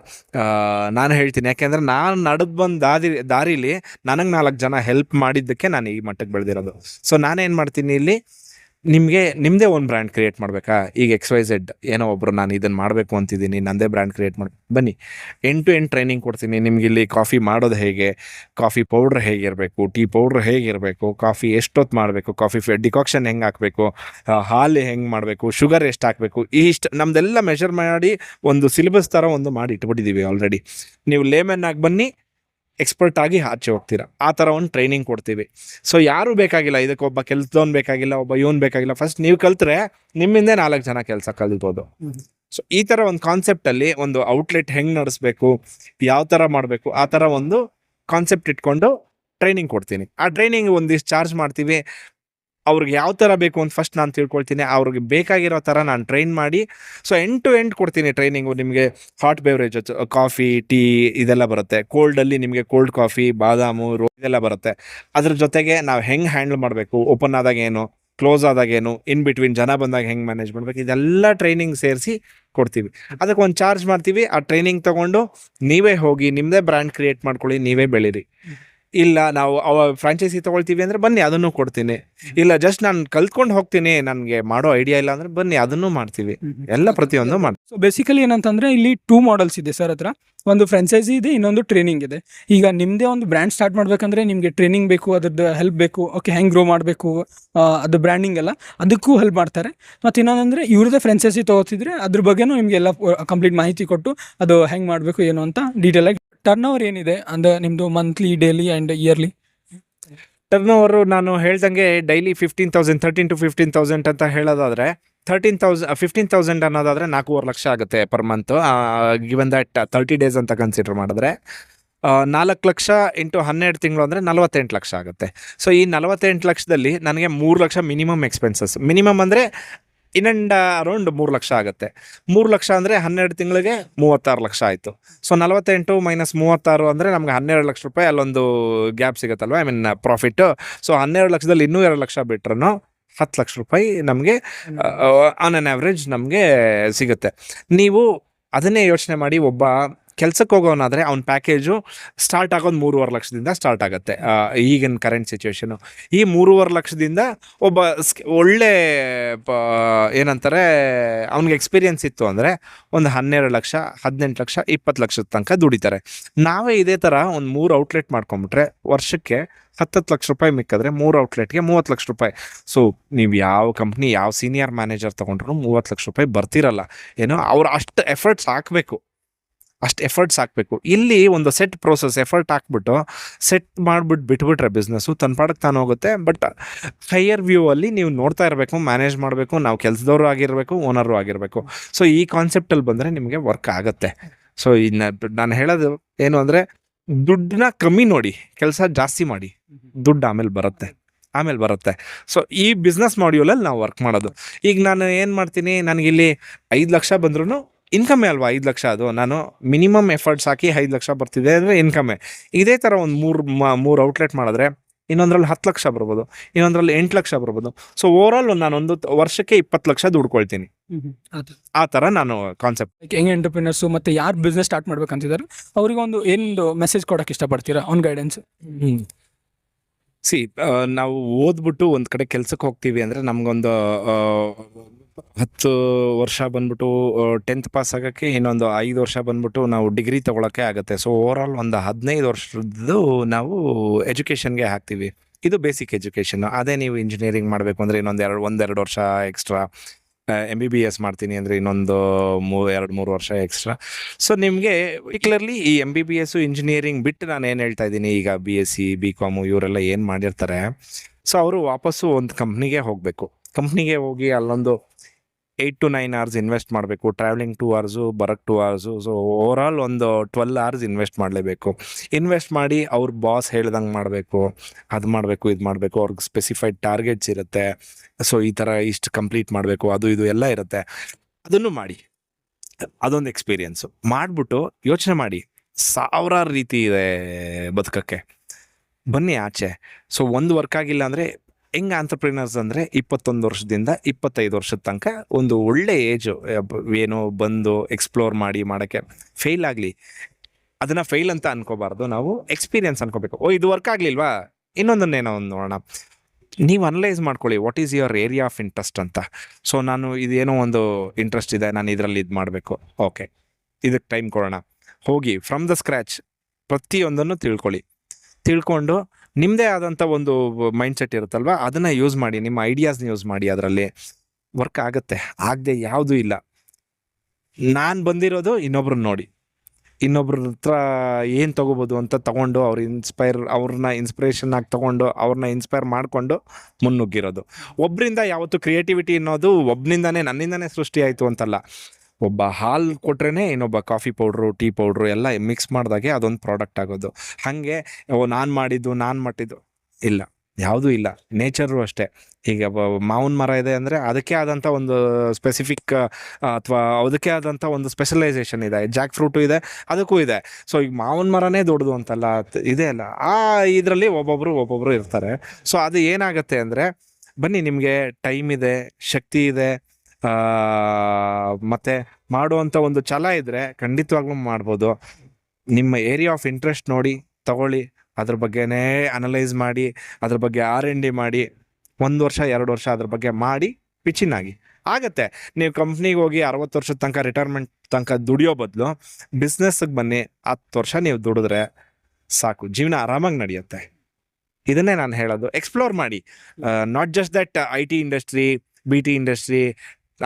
ನಾನು ಹೇಳ್ತೀನಿ. ಯಾಕೆಂದರೆ ನಾನು ನಡೆದು ಬಂದು ದಾರಿ, ದಾರಿಲಿ ನನಗೆ ನಾಲ್ಕು ಜನ ಹೆಲ್ಪ್ ಮಾಡಿದ್ದಕ್ಕೆ ನಾನು ಈ ಮಟ್ಟಕ್ಕೆ ಬೆಳೆದಿರೋದು. ಸೊ ನಾನೇನು ಮಾಡ್ತೀನಿ ಇಲ್ಲಿ? ನಿಮಗೆ ನಿಮ್ಮದೇ ಒಂದು ಬ್ರ್ಯಾಂಡ್ ಕ್ರಿಯೇಟ್ ಮಾಡಬೇಕಾ? ಈಗ ಎಕ್ಸ್ ವೈ ಝೆಡ್ ಏನೋ ಒಬ್ಬರು ನಾನು ಇದನ್ನು ಮಾಡಬೇಕು ಅಂತಿದ್ದೀನಿ ನನ್ನದೇ ಬ್ರ್ಯಾಂಡ್ ಕ್ರಿಯೇಟ್ ಮಾಡಿ, ಬನ್ನಿ. ಎಂಡ್ ಟು ಎಂಡ್ ಟ್ರೈನಿಂಗ್ ಕೊಡ್ತೀನಿ. ನಿಮ್ಗೆ ಇಲ್ಲಿ ಕಾಫಿ ಮಾಡೋದು ಹೇಗೆ? ಕಾಫಿ ಪೌಡ್ರ್ ಹೇಗಿರಬೇಕು? ಟೀ ಪೌಡ್ರ್ ಹೇಗಿರಬೇಕು? ಕಾಫಿ ಎಷ್ಟೊತ್ತು ಮಾಡಬೇಕು? ಕಾಫಿ ಡಿಕಾಕ್ಷನ್ ಹೆಂಗೆ ಹಾಕಬೇಕು? ಹಾಲು ಹೆಂಗೆ ಮಾಡಬೇಕು? ಶುಗರ್ ಎಷ್ಟು ಹಾಕಬೇಕು? ಇಷ್ಟು, ನಮ್ದೆಲ್ಲ ಮೆಷರ್ ಮಾಡಿ ಒಂದು ಸಿಲೆಬಸ್ ಥರ ಒಂದು ಮಾಡಿ ಇಟ್ಬಿಟ್ಟಿದ್ದೀವಿ ಆಲ್ರೆಡಿ ನೀವು ಲೇಮನ್ ಆಗಿ ಬನ್ನಿ. ಎಕ್ಸ್ಪರ್ಟ್ ಆಗಿ ಆಚೆ ಹೋಗ್ತೀರಾ? ಆ ಥರ ಒಂದು ಟ್ರೈನಿಂಗ್ ಕೊಡ್ತೀವಿ. ಸೊ ಯಾರೂ ಬೇಕಾಗಿಲ್ಲ. ಇದಕ್ಕೆ ಒಬ್ಬ ಕೆಲ್ಸದವ್ನು ಬೇಕಾಗಿಲ್ಲ, ಒಬ್ಬ ಇವನು ಬೇಕಾಗಿಲ್ಲ. ಫಸ್ಟ್ ನೀವು ಕಲ್ತ್ರೆ ನಿಮ್ಮಿಂದ ನಾಲ್ಕು ಜನ ಕೆಲಸ ಕಲಿಬೋದು ಸೊ ಈ ಥರ ಒಂದು ಕಾನ್ಸೆಪ್ಟಲ್ಲಿ ಒಂದು ಔಟ್ಲೆಟ್ ಹೆಂಗೆ ನಡೆಸ್ಬೇಕು, ಯಾವ ಥರ ಮಾಡಬೇಕು, ಆ ಥರ ಒಂದು ಕಾನ್ಸೆಪ್ಟ್ ಇಟ್ಕೊಂಡು ಟ್ರೈನಿಂಗ್ ಕೊಡ್ತೀನಿ. ಆ ಟ್ರೈನಿಂಗ್ ಒಂದಿಷ್ಟು ಚಾರ್ಜ್ ಮಾಡ್ತೀವಿ. ಅವ್ರಿಗೆ ಯಾವ ಥರ ಬೇಕು ಅಂತ ಫಸ್ಟ್ ನಾನು ತಿಳ್ಕೊಳ್ತೀನಿ. ಅವ್ರಿಗೆ ಬೇಕಾಗಿರೋ ಥರ ನಾನು ಟ್ರೈನ್ ಮಾಡಿ ಸೊ ಎಂಡ್ ಟು ಎಂಡ್ ಕೊಡ್ತೀನಿ ಟ್ರೈನಿಂಗು ನಿಮಗೆ ಹಾಟ್ ಬೇವ್ರೇಜ್ ಕಾಫಿ ಟೀ ಇದೆಲ್ಲ ಬರುತ್ತೆ. ಕೋಲ್ಡಲ್ಲಿ ನಿಮಗೆ ಕೋಲ್ಡ್ ಕಾಫಿ ಬಾದಾಮು ರೋ ಇದೆಲ್ಲ ಬರುತ್ತೆ. ಅದ್ರ ಜೊತೆಗೆ ನಾವು ಹೆಂಗೆ ಹ್ಯಾಂಡಲ್ ಮಾಡಬೇಕು? ಓಪನ್ ಆದಾಗ ಏನು? ಕ್ಲೋಸ್ ಆದಾಗ ಏನು? ಇನ್ ಬಿಟ್ವೀನ್ ಜನ ಬಂದಾಗ ಹೆಂಗೆ ಮ್ಯಾನೇಜ್ ಮಾಡ್ಬೇಕು? ಇದೆಲ್ಲ ಟ್ರೈನಿಂಗ್ ಸೇರಿಸಿ ಕೊಡ್ತೀವಿ. ಅದಕ್ಕೆ ಒಂದು ಚಾರ್ಜ್ ಮಾಡ್ತೀವಿ. ಆ ಟ್ರೈನಿಂಗ್ ತೊಗೊಂಡು ನೀವೇ ಹೋಗಿ ನಿಮ್ಮದೇ ಬ್ರ್ಯಾಂಡ್ ಕ್ರಿಯೇಟ್ ಮಾಡ್ಕೊಳ್ಳಿ, ನೀವೇ ಬೆಳೀರಿ. ಇಲ್ಲ ನಾವು ಅವ ಫ್ರಾಂಚೈಸಿ ತೊಗೊಳ್ತೀವಿ ಅಂದರೆ ಬನ್ನಿ ಅದನ್ನು ಕೊಡ್ತೀನಿ. ಇಲ್ಲ ಜಸ್ಟ್ ನಾನು ಕಲ್ತ್ಕೊಂಡು ಹೋಗ್ತೀನಿ ನನಗೆ ಮಾಡೋ ಐಡಿಯಾ ಇಲ್ಲ ಅಂದರೆ ಬನ್ನಿ ಅದನ್ನು ಮಾಡ್ತೀವಿ. ಎಲ್ಲ ಪ್ರತಿಯೊಂದು ಮಾಡ್ತೀವಿ ಸೊ ಬೇಸಿಕಲಿ ಏನಂತಂದ್ರೆ ಇಲ್ಲಿ ಟೂ ಮಾಡೆಲ್ಸ್ ಇದೆ ಸರ್ ಹತ್ರ. ಒಂದು ಫ್ರಾಂಚೈಸಿ ಇದೆ ಇನ್ನೊಂದು ಟ್ರೈನಿಂಗ್ ಇದೆ. ಈಗ ನಿಮ್ಮದೇ ಒಂದು ಬ್ರ್ಯಾಂಡ್ ಸ್ಟಾರ್ಟ್ ಮಾಡಬೇಕಂದ್ರೆ ನಿಮಗೆ ಟ್ರೈನಿಂಗ್ ಬೇಕು ಅದ್ರದ್ದು ಹೆಲ್ಪ್ ಬೇಕು ಓಕೆ ಹೆಂಗೆ ಗ್ರೋ ಮಾಡಬೇಕು ಅದು ಬ್ರ್ಯಾಂಡಿಂಗ್ ಎಲ್ಲ ಅದಕ್ಕೂ ಹೆಲ್ಪ್ ಮಾಡ್ತಾರೆ. ಮತ್ತು ಇನ್ನೊಂದಂದ್ರೆ ಇವ್ರದ್ದೇ ಫ್ರಾಂಚೈಸಿ ತೊಗೋತಿದ್ರೆ ಅದ್ರ ಬಗ್ಗೆನೂ ನಿಮಗೆ ಎಲ್ಲ ಕಂಪ್ಲೀಟ್ ಮಾಹಿತಿ ಕೊಟ್ಟು ಅದು ಹೆಂಗೆ ಮಾಡಬೇಕು ಏನು ಅಂತ ಡೀಟೇಲ್ ಆಗಿ ಟರ್ನ್ ಓವರ್ ಏನಿದೆ? ಅಂದರೆ ನಿಮ್ಮದು monthly daily and yearly turn over ನಾನು ಹೇಳ್ದಂಗೆ daily fifteen thousand thirteen to fifteen thousand ಅಂತ ಹೇಳೋದಾದರೆ ತರ್ಟೀನ್ ತೌಸಂಡ್ ಫಿಫ್ಟೀನ್ ತೌಸಂಡ್ ಅನ್ನೋದಾದರೆ ನಾಲ್ಕೂವರೆ ಲಕ್ಷ ಆಗುತ್ತೆ per month given that thirty days ಅಂತ ಕನ್ಸಿಡರ್ ಮಾಡಿದ್ರೆ ನಾಲ್ಕು ಲಕ್ಷ ಇಂಟು ಹನ್ನೆರಡು ತಿಂಗಳು ಅಂದರೆ ನಲವತ್ತೆಂಟು ಲಕ್ಷ ಆಗುತ್ತೆ. ಸೊ ಈ ನಲವತ್ತೆಂಟು ಲಕ್ಷದಲ್ಲಿ ನನಗೆ ಮೂರು ಲಕ್ಷ ಮಿನಿಮಮ್ ಎಕ್ಸ್ಪೆನ್ಸಸ್ ಮಿನಿಮಮ್ ಅಂದರೆ ಇನ್ ಅಂಡ್ ಅರೌಂಡ್ ಮೂರು ಲಕ್ಷ ಆಗುತ್ತೆ. ಮೂರು ಲಕ್ಷ ಅಂದರೆ ಹನ್ನೆರಡು ತಿಂಗಳಿಗೆ ಮೂವತ್ತಾರು ಲಕ್ಷ ಆಯಿತು. ಸೊ ನಲವತ್ತೆಂಟು ಮೈನಸ್ ಮೂವತ್ತಾರು ಅಂದರೆ ನಮ್ಗೆ ಹನ್ನೆರಡು ಲಕ್ಷ ರೂಪಾಯಿ ಅಲ್ಲೊಂದು ಗ್ಯಾಪ್ ಸಿಗುತ್ತಲ್ವ? ಐ ಮೀನ್ ಪ್ರಾಫಿಟ್ಟು ಸೊ ಹನ್ನೆರಡು ಲಕ್ಷದಲ್ಲಿ ಇನ್ನೂ ಎರಡು ಲಕ್ಷ ಬಿಟ್ರೂ ಹತ್ತು ಲಕ್ಷ ರೂಪಾಯಿ ನಮಗೆ ಆನ್ ಆನ್ ಆ್ಯಾವ್ರೇಜ್ ನಮಗೆ ಸಿಗುತ್ತೆ. ನೀವು ಅದನ್ನೇ ಯೋಚನೆ ಮಾಡಿ ಒಬ್ಬ ಕೆಲ್ಸಕ್ಕೆ ಹೋಗೋನಾದರೆ ಅವ್ನ ಪ್ಯಾಕೇಜು ಸ್ಟಾರ್ಟ್ ಆಗೋದು ಮೂರುವರೆ ಲಕ್ಷದಿಂದ ಸ್ಟಾರ್ಟ್ ಆಗುತ್ತೆ. ಈಗಿನ ಕರೆಂಟ್ ಸಿಚುವೇಶನು ಈ ಮೂರುವರೆ ಲಕ್ಷದಿಂದ ಒಬ್ಬ ಒಳ್ಳೆ ಏನಂತಾರೆ, ಅವ್ನಿಗೆ ಎಕ್ಸ್ಪೀರಿಯನ್ಸ್ ಇತ್ತು ಅಂದರೆ ಒಂದು ಹನ್ನೆರಡು ಲಕ್ಷ, ಹದಿನೆಂಟು ಲಕ್ಷ, ಇಪ್ಪತ್ತು ಲಕ್ಷದ ತನಕ ದುಡಿತಾರೆ. ನಾವೇ ಇದೇ ಥರ ಒಂದು ಮೂರು ಔಟ್ಲೆಟ್ ಮಾಡ್ಕೊಂಬಿಟ್ರೆ ವರ್ಷಕ್ಕೆ ಹತ್ತತ್ತು ಲಕ್ಷ ರೂಪಾಯಿ ಮಿಕ್ಕಿದ್ರೆ ಮೂರು ಔಟ್ಲೆಟ್ಗೆ ಮೂವತ್ತು ಲಕ್ಷ ರೂಪಾಯಿ. ಸೊ ನೀವು ಯಾವ ಕಂಪ್ನಿ ಯಾವ ಸೀನಿಯರ್ ಮ್ಯಾನೇಜರ್ ತೊಗೊಂಡ್ರು ಮೂವತ್ತು ಲಕ್ಷ ರೂಪಾಯಿ ಬರ್ತಿರಲ್ಲ. ಏನೋ ಅವ್ರು ಅಷ್ಟು ಎಫರ್ಟ್ಸ್ ಹಾಕಬೇಕು. ಅಷ್ಟು ಎಫರ್ಟ್ಸ್ ಹಾಕಬೇಕು. ಇಲ್ಲಿ ಒಂದು ಸೆಟ್ ಪ್ರೋಸೆಸ್ ಎಫರ್ಟ್ ಹಾಕ್ಬಿಟ್ಟು ಸೆಟ್ ಮಾಡಿಬಿಟ್ಟು ಬಿಟ್ಬಿಟ್ರೆ ಬಿಸ್ನೆಸ್ಸು ತನ್ನ ಪಾಡಕ್ಕೆ ತಾನು ಹೋಗುತ್ತೆ. ಬಟ್ ಹೈಯರ್ ವ್ಯೂ ಅಲ್ಲಿ ನೀವು ನೋಡ್ತಾ ಇರಬೇಕು ಮ್ಯಾನೇಜ್ ಮಾಡಬೇಕು, ನಾವು ಕೆಲಸದವರು ಆಗಿರಬೇಕು ಓನರು ಆಗಿರಬೇಕು. ಸೊ ಈ ಕಾನ್ಸೆಪ್ಟಲ್ಲಿ ಬಂದರೆ ನಿಮಗೆ ವರ್ಕ್ ಆಗುತ್ತೆ. ಸೊ ಇನ್ನು ನಾನು ಹೇಳೋದು ಏನು ಅಂದರೆ ದುಡ್ಡನ್ನ ಕಮ್ಮಿ ನೋಡಿ, ಕೆಲಸ ಜಾಸ್ತಿ ಮಾಡಿ. ದುಡ್ಡು ಆಮೇಲೆ ಬರುತ್ತೆ. ಆಮೇಲೆ ಬರುತ್ತೆ. ಸೊ ಈ ಬಿಸ್ನೆಸ್ ಮಾಡ್ಯೂಲಲ್ಲಿ ನಾವು ವರ್ಕ್ ಮಾಡೋದು. ಈಗ ನಾನು ಏನು ಮಾಡ್ತೀನಿ ನನಗಿಲ್ಲಿ ಐದು ಲಕ್ಷ ಬಂದ್ರೂ ಇನ್ಕಮೇ ಅಲ್ವಾ ಐದು ಲಕ್ಷ ಅದು? ನಾನು ಮಿನಿಮಮ್ ಎಫರ್ಟ್ಸ್ ಹಾಕಿ ಐದು ಲಕ್ಷ ಬರ್ತಿದೆ ಅಂದರೆ ಇನ್ಕಮೇ ಇದೇ ಥರ ಒಂದು ಮೂರು ಮೂರು ಔಟ್ಲೆಟ್ ಮಾಡಿದ್ರೆ ಇನ್ನೊಂದ್ರಲ್ಲಿ ಹತ್ತು ಲಕ್ಷ ಬರ್ಬೋದು ಇನ್ನೊಂದರಲ್ಲಿ ಎಂಟು ಲಕ್ಷ ಬರ್ಬೋದು. ಸೊ ಓವರಾಲ್ ನಾನು ಒಂದು ವರ್ಷಕ್ಕೆ ಇಪ್ಪತ್ತು ಲಕ್ಷ ದುಡ್ಕೊಳ್ತೀನಿ. ಆ ಥರ ನಾನು ಕಾನ್ಸೆಪ್ಟ್ ಹೆಂಗೆ ಎಂಟರ್ಪ್ರಿನರ್ಸು ಮತ್ತೆ ಯಾರು ಬಿಸ್ನೆಸ್ ಸ್ಟಾರ್ಟ್ ಮಾಡ್ಬೇಕಂತಿದ್ದಾರೆ ಅವ್ರಿಗೆ ಒಂದು ಏನೊಂದು ಮೆಸೇಜ್ ಕೊಡಕ್ಕೆ ಇಷ್ಟಪಡ್ತೀರಾ? ಅವ್ನ ಗೈಡೆನ್ಸ್ ಸಿ ನಾವು ಓದ್ಬಿಟ್ಟು ಒಂದು ಕಡೆ ಕೆಲ್ಸಕ್ಕೆ ಹೋಗ್ತೀವಿ ಅಂದರೆ ನಮಗೊಂದು ಹತ್ತು ವರ್ಷ ಬಂದ್ಬಿಟ್ಟು ಟೆಂತ್ ಪಾಸ್ ಆಗೋಕ್ಕೆ ಇನ್ನೊಂದು ಐದು ವರ್ಷ ಬಂದ್ಬಿಟ್ಟು ನಾವು ಡಿಗ್ರಿ ತೊಗೊಳಕ್ಕೆ ಆಗುತ್ತೆ. ಸೊ ಓವರಾಲ್ ಒಂದು ಹದಿನೈದು ವರ್ಷದ್ದು ನಾವು ಎಜುಕೇಷನ್ಗೆ ಹಾಕ್ತೀವಿ. ಇದು ಬೇಸಿಕ್ ಎಜುಕೇಷನ್ ಅದೇ ನೀವು ಇಂಜಿನಿಯರಿಂಗ್ ಮಾಡಬೇಕು ಅಂದರೆ ಇನ್ನೊಂದು ಎರಡು, ಒಂದೆರಡು ವರ್ಷ extra M B B S ಮಾಡ್ತೀನಿ ಅಂದರೆ ಇನ್ನೊಂದು ಮೂ, ಎರಡು, ಮೂರು ವರ್ಷ ಎಕ್ಸ್ಟ್ರಾ ಸೊ ನಿಮಗೆ ಪರ್ಟಿಕ್ಯುಲರ್ಲಿ ಈ M B B S engineering ಬಿಟ್ಟು ನಾನು ಏನು ಹೇಳ್ತಾ ಇದ್ದೀನಿ? ಈಗ B S C B com ಇವರೆಲ್ಲ ಏನು ಮಾಡಿರ್ತಾರೆ? ಸೊ ಅವರು ವಾಪಸ್ಸು ಒಂದು ಕಂಪ್ನಿಗೆ ಹೋಗಬೇಕು. ಕಂಪ್ನಿಗೆ ಹೋಗಿ ಅಲ್ಲೊಂದು eight to nine hours invest ಮಾಡಬೇಕು. ಟ್ರಾವೆಲಿಂಗ್ ಟೂ ಅವರ್ಸು ಬರಕ್ಕೆ ಟೂ ಅವರ್ಸು ಸೊ ಓವರಾಲ್ ಒಂದು ಟ್ವೆಲ್ ಅವರ್ಸ್ ಇನ್ವೆಸ್ಟ್ ಮಾಡಲೇಬೇಕು. ಇನ್ವೆಸ್ಟ್ ಮಾಡಿ ಅವ್ರ ಬಾಸ್ ಹೇಳ್ದಂಗೆ ಮಾಡಬೇಕು. ಅದು ಮಾಡಬೇಕು, ಇದು ಮಾಡಬೇಕು, ಅವ್ರಿಗೆ ಸ್ಪೆಸಿಫೈಡ್ ಟಾರ್ಗೆಟ್ಸ್ ಇರುತ್ತೆ. ಸೊ ಈ ಥರ ಇಷ್ಟು ಕಂಪ್ಲೀಟ್ ಮಾಡಬೇಕು, ಅದು ಇದು ಎಲ್ಲ ಇರುತ್ತೆ. ಅದನ್ನು ಮಾಡಿ. ಅದೊಂದು ಎಕ್ಸ್ಪೀರಿಯನ್ಸು ಮಾಡಿಬಿಟ್ಟು ಯೋಚನೆ ಮಾಡಿ. ಸಾವಿರಾರು ರೀತಿ ಇದೆ ಬದುಕಕ್ಕೆ. ಬನ್ನಿ ಆಚೆ. ಸೊ ಒಂದು ವರ್ಕ್ ಆಗಿಲ್ಲ ಅಂದರೆ ಹೆಂಗೆ ಆಂಟರ್ಪ್ರಿನರ್ಸ್ ಅಂದರೆ ಇಪ್ಪತ್ತೊಂದು ವರ್ಷದಿಂದ ಇಪ್ಪತ್ತೈದು ವರ್ಷದ ತನಕ ಒಂದು ಒಳ್ಳೆ ಏಜು ಏನು ಬಂದು ಎಕ್ಸ್ಪ್ಲೋರ್ ಮಾಡಿ ಮಾಡೋಕ್ಕೆ ಫೇಲ್ ಆಗಲಿ. ಅದನ್ನು ಫೇಲ್ ಅಂತ ಅನ್ಕೋಬಾರ್ದು. ನಾವು ಎಕ್ಸ್ಪೀರಿಯನ್ಸ್ ಅನ್ಕೋಬೇಕು. ಓ, ಇದು ವರ್ಕ್ ಆಗಲಿಲ್ವಾ? ಇನ್ನೊಂದನ್ನೇನೋ ಒಂದು ನೋಡೋಣ. ನೀವು ಅನಲೈಸ್ ಮಾಡ್ಕೊಳ್ಳಿ. What is your area of interest ಅಂತ. ಸೊ ನಾನು ಇದೇನೋ ಒಂದು ಇಂಟ್ರೆಸ್ಟ್ ಇದೆ. ನಾನು ಇದರಲ್ಲಿ ಇದು ಮಾಡಬೇಕು. ಓಕೆ ಇದಕ್ಕೆ ಟೈಮ್ ಕೊಡೋಣ. ಹೋಗಿ ಫ್ರಮ್ ದ ಸ್ಕ್ರ್ಯಾಚ್ ಪ್ರತಿಯೊಂದನ್ನು ತಿಳ್ಕೊಳ್ಳಿ. ತಿಳ್ಕೊಂಡು ನಿಮ್ಮದೇ ಆದಂಥ ಒಂದು ಮೈಂಡ್ ಸೆಟ್ ಇರುತ್ತಲ್ವ? ಅದನ್ನು ಯೂಸ್ ಮಾಡಿ, ನಿಮ್ಮ ಐಡಿಯಾಸ್ನ ಯೂಸ್ ಮಾಡಿ, ಅದರಲ್ಲಿ ವರ್ಕ್ ಆಗುತ್ತೆ. ಆಗದೆ ಯಾವುದೂ ಇಲ್ಲ. ನಾನು ಬಂದಿರೋದು ಇನ್ನೊಬ್ರನ್ನ ನೋಡಿ. ಇನ್ನೊಬ್ರ ಹತ್ರ ಏನು ತೊಗೋಬೋದು ಅಂತ ತಗೊಂಡು ಅವ್ರ ಇನ್ಸ್ಪೈರ್ ಅವ್ರನ್ನ ಇನ್ಸ್ಪಿರೇಷನ್ ಆಗಿ ತೊಗೊಂಡು ಅವ್ರನ್ನ ಇನ್ಸ್ಪೈರ್ ಮಾಡಿಕೊಂಡು ಮುನ್ನುಗ್ಗಿರೋದು. ಒಬ್ಬರಿಂದ ಯಾವತ್ತು ಕ್ರಿಯೇಟಿವಿಟಿ ಅನ್ನೋದು ಒಬ್ಬನಿಂದಾನೇ ನನ್ನಿಂದನೇ ಸೃಷ್ಟಿ ಆಯಿತು ಅಂತಲ್ಲ. ಒಬ್ಬ ಹಾಲು ಕೊಟ್ರೇ ಇನ್ನೊಬ್ಬ ಕಾಫಿ ಪೌಡ್ರು, ಟೀ ಪೌಡ್ರು ಎಲ್ಲ ಮಿಕ್ಸ್ ಮಾಡಿದಾಗೆ ಅದೊಂದು ಪ್ರಾಡಕ್ಟ್ ಆಗೋದು. ಹಾಗೆ, ಓ, ನಾನು ಮಾಡಿದ್ದು ನಾನು ಮಾಡಿದ್ದು ಇಲ್ಲ. ಯಾವುದೂ ಇಲ್ಲ. ನೇಚರು ಅಷ್ಟೇ. ಈಗ ಮಾವಿನ ಮರ ಇದೆ ಅಂದರೆ ಅದಕ್ಕೆ ಆದಂಥ ಒಂದು ಸ್ಪೆಸಿಫಿಕ್ ಅಥವಾ ಅದಕ್ಕೆ ಆದಂಥ ಒಂದು ಸ್ಪೆಷಲೈಸೇಷನ್ ಇದೆ. ಜಾಕ್ ಫ್ರೂಟು ಇದೆ, ಅದಕ್ಕೂ ಇದೆ. ಸೊ ಈಗ ಮಾವಿನ ಮರನೇ ದೊಡ್ಡದು ಅಂತಲ್ಲ ಇದೇ ಅಲ್ಲ. ಆ ಇದರಲ್ಲಿ ಒಬ್ಬೊಬ್ಬರು ಒಬ್ಬೊಬ್ಬರು ಇರ್ತಾರೆ. ಸೊ ಅದು ಏನಾಗುತ್ತೆ ಅಂದರೆ ಬನ್ನಿ ನಿಮಗೆ ಟೈಮ್ ಇದೆ, ಶಕ್ತಿ ಇದೆ ಮತ್ತೆ ಮಾಡುವಂಥ ಒಂದು ಛಲ ಇದ್ದರೆ ಖಂಡಿತವಾಗ್ಲೂ ಮಾಡ್ಬೋದು. ನಿಮ್ಮ ಏರಿಯಾ ಆಫ್ ಇಂಟ್ರೆಸ್ಟ್ ನೋಡಿ, ತಗೊಳ್ಳಿ. ಅದ್ರ ಬಗ್ಗೆನೇ ಅನಲೈಸ್ ಮಾಡಿ, ಅದ್ರ ಬಗ್ಗೆ ಆರ್ ಎನ್ ಡಿ ಮಾಡಿ, ಒಂದು ವರ್ಷ, ಎರಡು ವರ್ಷ ಅದ್ರ ಬಗ್ಗೆ ಮಾಡಿ ಪಿಚಿನ್ ಆಗಿ. ಆಗತ್ತೆ. ನೀವು ಕಂಪ್ನಿಗೆ ಹೋಗಿ ಅರವತ್ತು ವರ್ಷದ ತನಕ ರಿಟೈರ್ಮೆಂಟ್ ತನಕ ದುಡಿಯೋ ಬದಲು ಬಿಸ್ನೆಸ್ಗೆ ಬನ್ನಿ, ಹತ್ತು ವರ್ಷ ನೀವು ದುಡಿದ್ರೆ ಸಾಕು. ಜೀವನ ಆರಾಮಾಗಿ ನಡೆಯುತ್ತೆ. ಇದನ್ನೇ ನಾನು ಹೇಳೋದು. ಎಕ್ಸ್ಪ್ಲೋರ್ ಮಾಡಿ. Not just that I T industry B T industry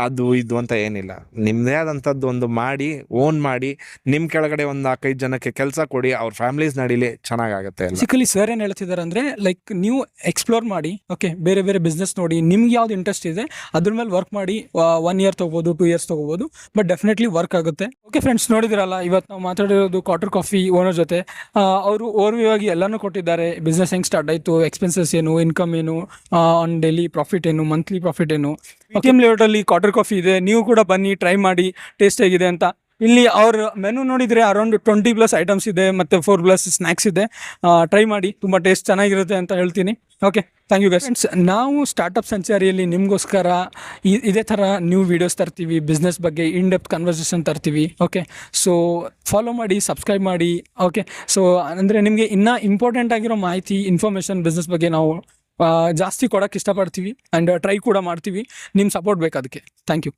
ಅದು ಇದು ಅಂತ ಏನಿಲ್ಲ. ನಿಮ್ಮದೇ ಆದಂಥದ್ದು ಒಂದು ಮಾಡಿ ಓನ್ ಮಾಡಿ ನಿಮ್ಮ ಕೆಳಗಡೆ ಒಂದು ನಾಲ್ಕೈದು ಜನಕ್ಕೆ ಕೆಲಸ ಕೊಡಿ ಅವ್ರ ಫ್ಯಾಮಿಲೀಸ್ ನಡೀಲಿ ಚೆನ್ನಾಗಾಗುತ್ತೆ ಬೇಸಿಕಲಿ ಸರ್ ಏನು ಹೇಳ್ತಿದ್ದಾರೆ ಅಂದರೆ ಲೈಕ್ ನೀವು ಎಕ್ಸ್ಪ್ಲೋರ್ ಮಾಡಿ ಓಕೆ ಬೇರೆ ಬೇರೆ ಬಿಸ್ನೆಸ್ ನೋಡಿ ನಿಮ್ಗೆ ಯಾವ್ದು ಇಂಟ್ರೆಸ್ಟ್ ಇದೆ ಅದ್ರ ಮೇಲೆ ವರ್ಕ್ ಮಾಡಿ ಒನ್ ಇಯರ್ ತೊಗೋಬೋದು ಟೂ ಇಯರ್ಸ್ ತೊಗೋಬೋದು ಬಟ್ ಡೆಫಿನೆಟ್ಲಿ ವರ್ಕ್ ಆಗುತ್ತೆ. ಓಕೆ ಫ್ರೆಂಡ್ಸ್ ನೋಡಿದಿರಲ್ಲ ಇವತ್ತು ನಾವು ಮಾತಾಡಿರೋದು ಕಾಟರ್ ಕಾಫಿ ಓನರ್ ಜೊತೆ. ಅವರು ಓರ್ವ್ಯೂ ಆಗಿ ಎಲ್ಲನೂ ಕೊಟ್ಟಿದ್ದಾರೆ ಬಿಸ್ನೆಸ್ ಹೆಂಗೆ ಸ್ಟಾರ್ಟ್ ಆಯಿತು ಎಕ್ಸ್ಪೆನ್ಸಸ್ ಏನು ಇನ್ಕಮ್ ಏನು ಆನ್ ಡೈಲಿ ಪ್ರಾಫಿಟ್ ಏನು ಮಂತ್ಲಿ ಪ್ರಾಫಿಟ್ ಏನು. ಓಕೆ ಲೇಔಟಲ್ಲಿ ಕ್ವಾರ್ಟರ್ ಕಾಫಿ ಇದೆ, ನೀವು ಕೂಡ ಬನ್ನಿ ಟ್ರೈ ಮಾಡಿ ಟೇಸ್ಟ್ ಹೇಗಿದೆ ಅಂತ. ಇಲ್ಲಿ ಅವ್ರ ಮೆನು ನೋಡಿದರೆ ಅರೌಂಡ್ ಟ್ವೆಂಟಿ ಪ್ಲಸ್ ಐಟಮ್ಸ್ ಇದೆ, ಮತ್ತು ಫೋರ್ ಪ್ಲಸ್ ಸ್ನ್ಯಾಕ್ಸ್ ಇದೆ. ಟ್ರೈ ಮಾಡಿ, ತುಂಬ ಟೇಸ್ಟ್ ಚೆನ್ನಾಗಿರುತ್ತೆ ಅಂತ ಹೇಳ್ತೀನಿ. ಓಕೆ ಥ್ಯಾಂಕ್ ಯು ಫ್ರೆಂಡ್ಸ್ ನಾವು ಸ್ಟಾರ್ಟಪ್ ಸಂಚಾರಿಯಲ್ಲಿ ನಿಮಗೋಸ್ಕರ ಇದೇ ಥರ ನ್ಯೂ ವೀಡಿಯೋಸ್ ತರ್ತೀವಿ ಬಿಸ್ನೆಸ್ ಬಗ್ಗೆ ಇನ್ ಡೆಪ್ತ್ ಕನ್ವರ್ಸೇಷನ್ ತರ್ತೀವಿ. ಓಕೆ ಸೊ ಫಾಲೋ ಮಾಡಿ ಸಬ್ಸ್ಕ್ರೈಬ್ ಮಾಡಿ. ಓಕೆ ಸೊ ಅಂದರೆ ನಿಮಗೆ ಇನ್ನೂ ಇಂಪಾರ್ಟೆಂಟ್ ಆಗಿರೋ ಮಾಹಿತಿ ಇನ್ಫಾರ್ಮೇಷನ್ ಬಿಸ್ನೆಸ್ ಬಗ್ಗೆ ನಾವು ಜಾಸ್ತಿ ಕೊಡೋಕ್ಕೆ ಇಷ್ಟಪಡ್ತೀವಿ ಆ್ಯಂಡ್ ಟ್ರೈ ಕೂಡ ಮಾಡ್ತೀವಿ. ನಿಮ್ಮ ಸಪೋರ್ಟ್ ಬೇಕು ಅದಕ್ಕೆ? Thank you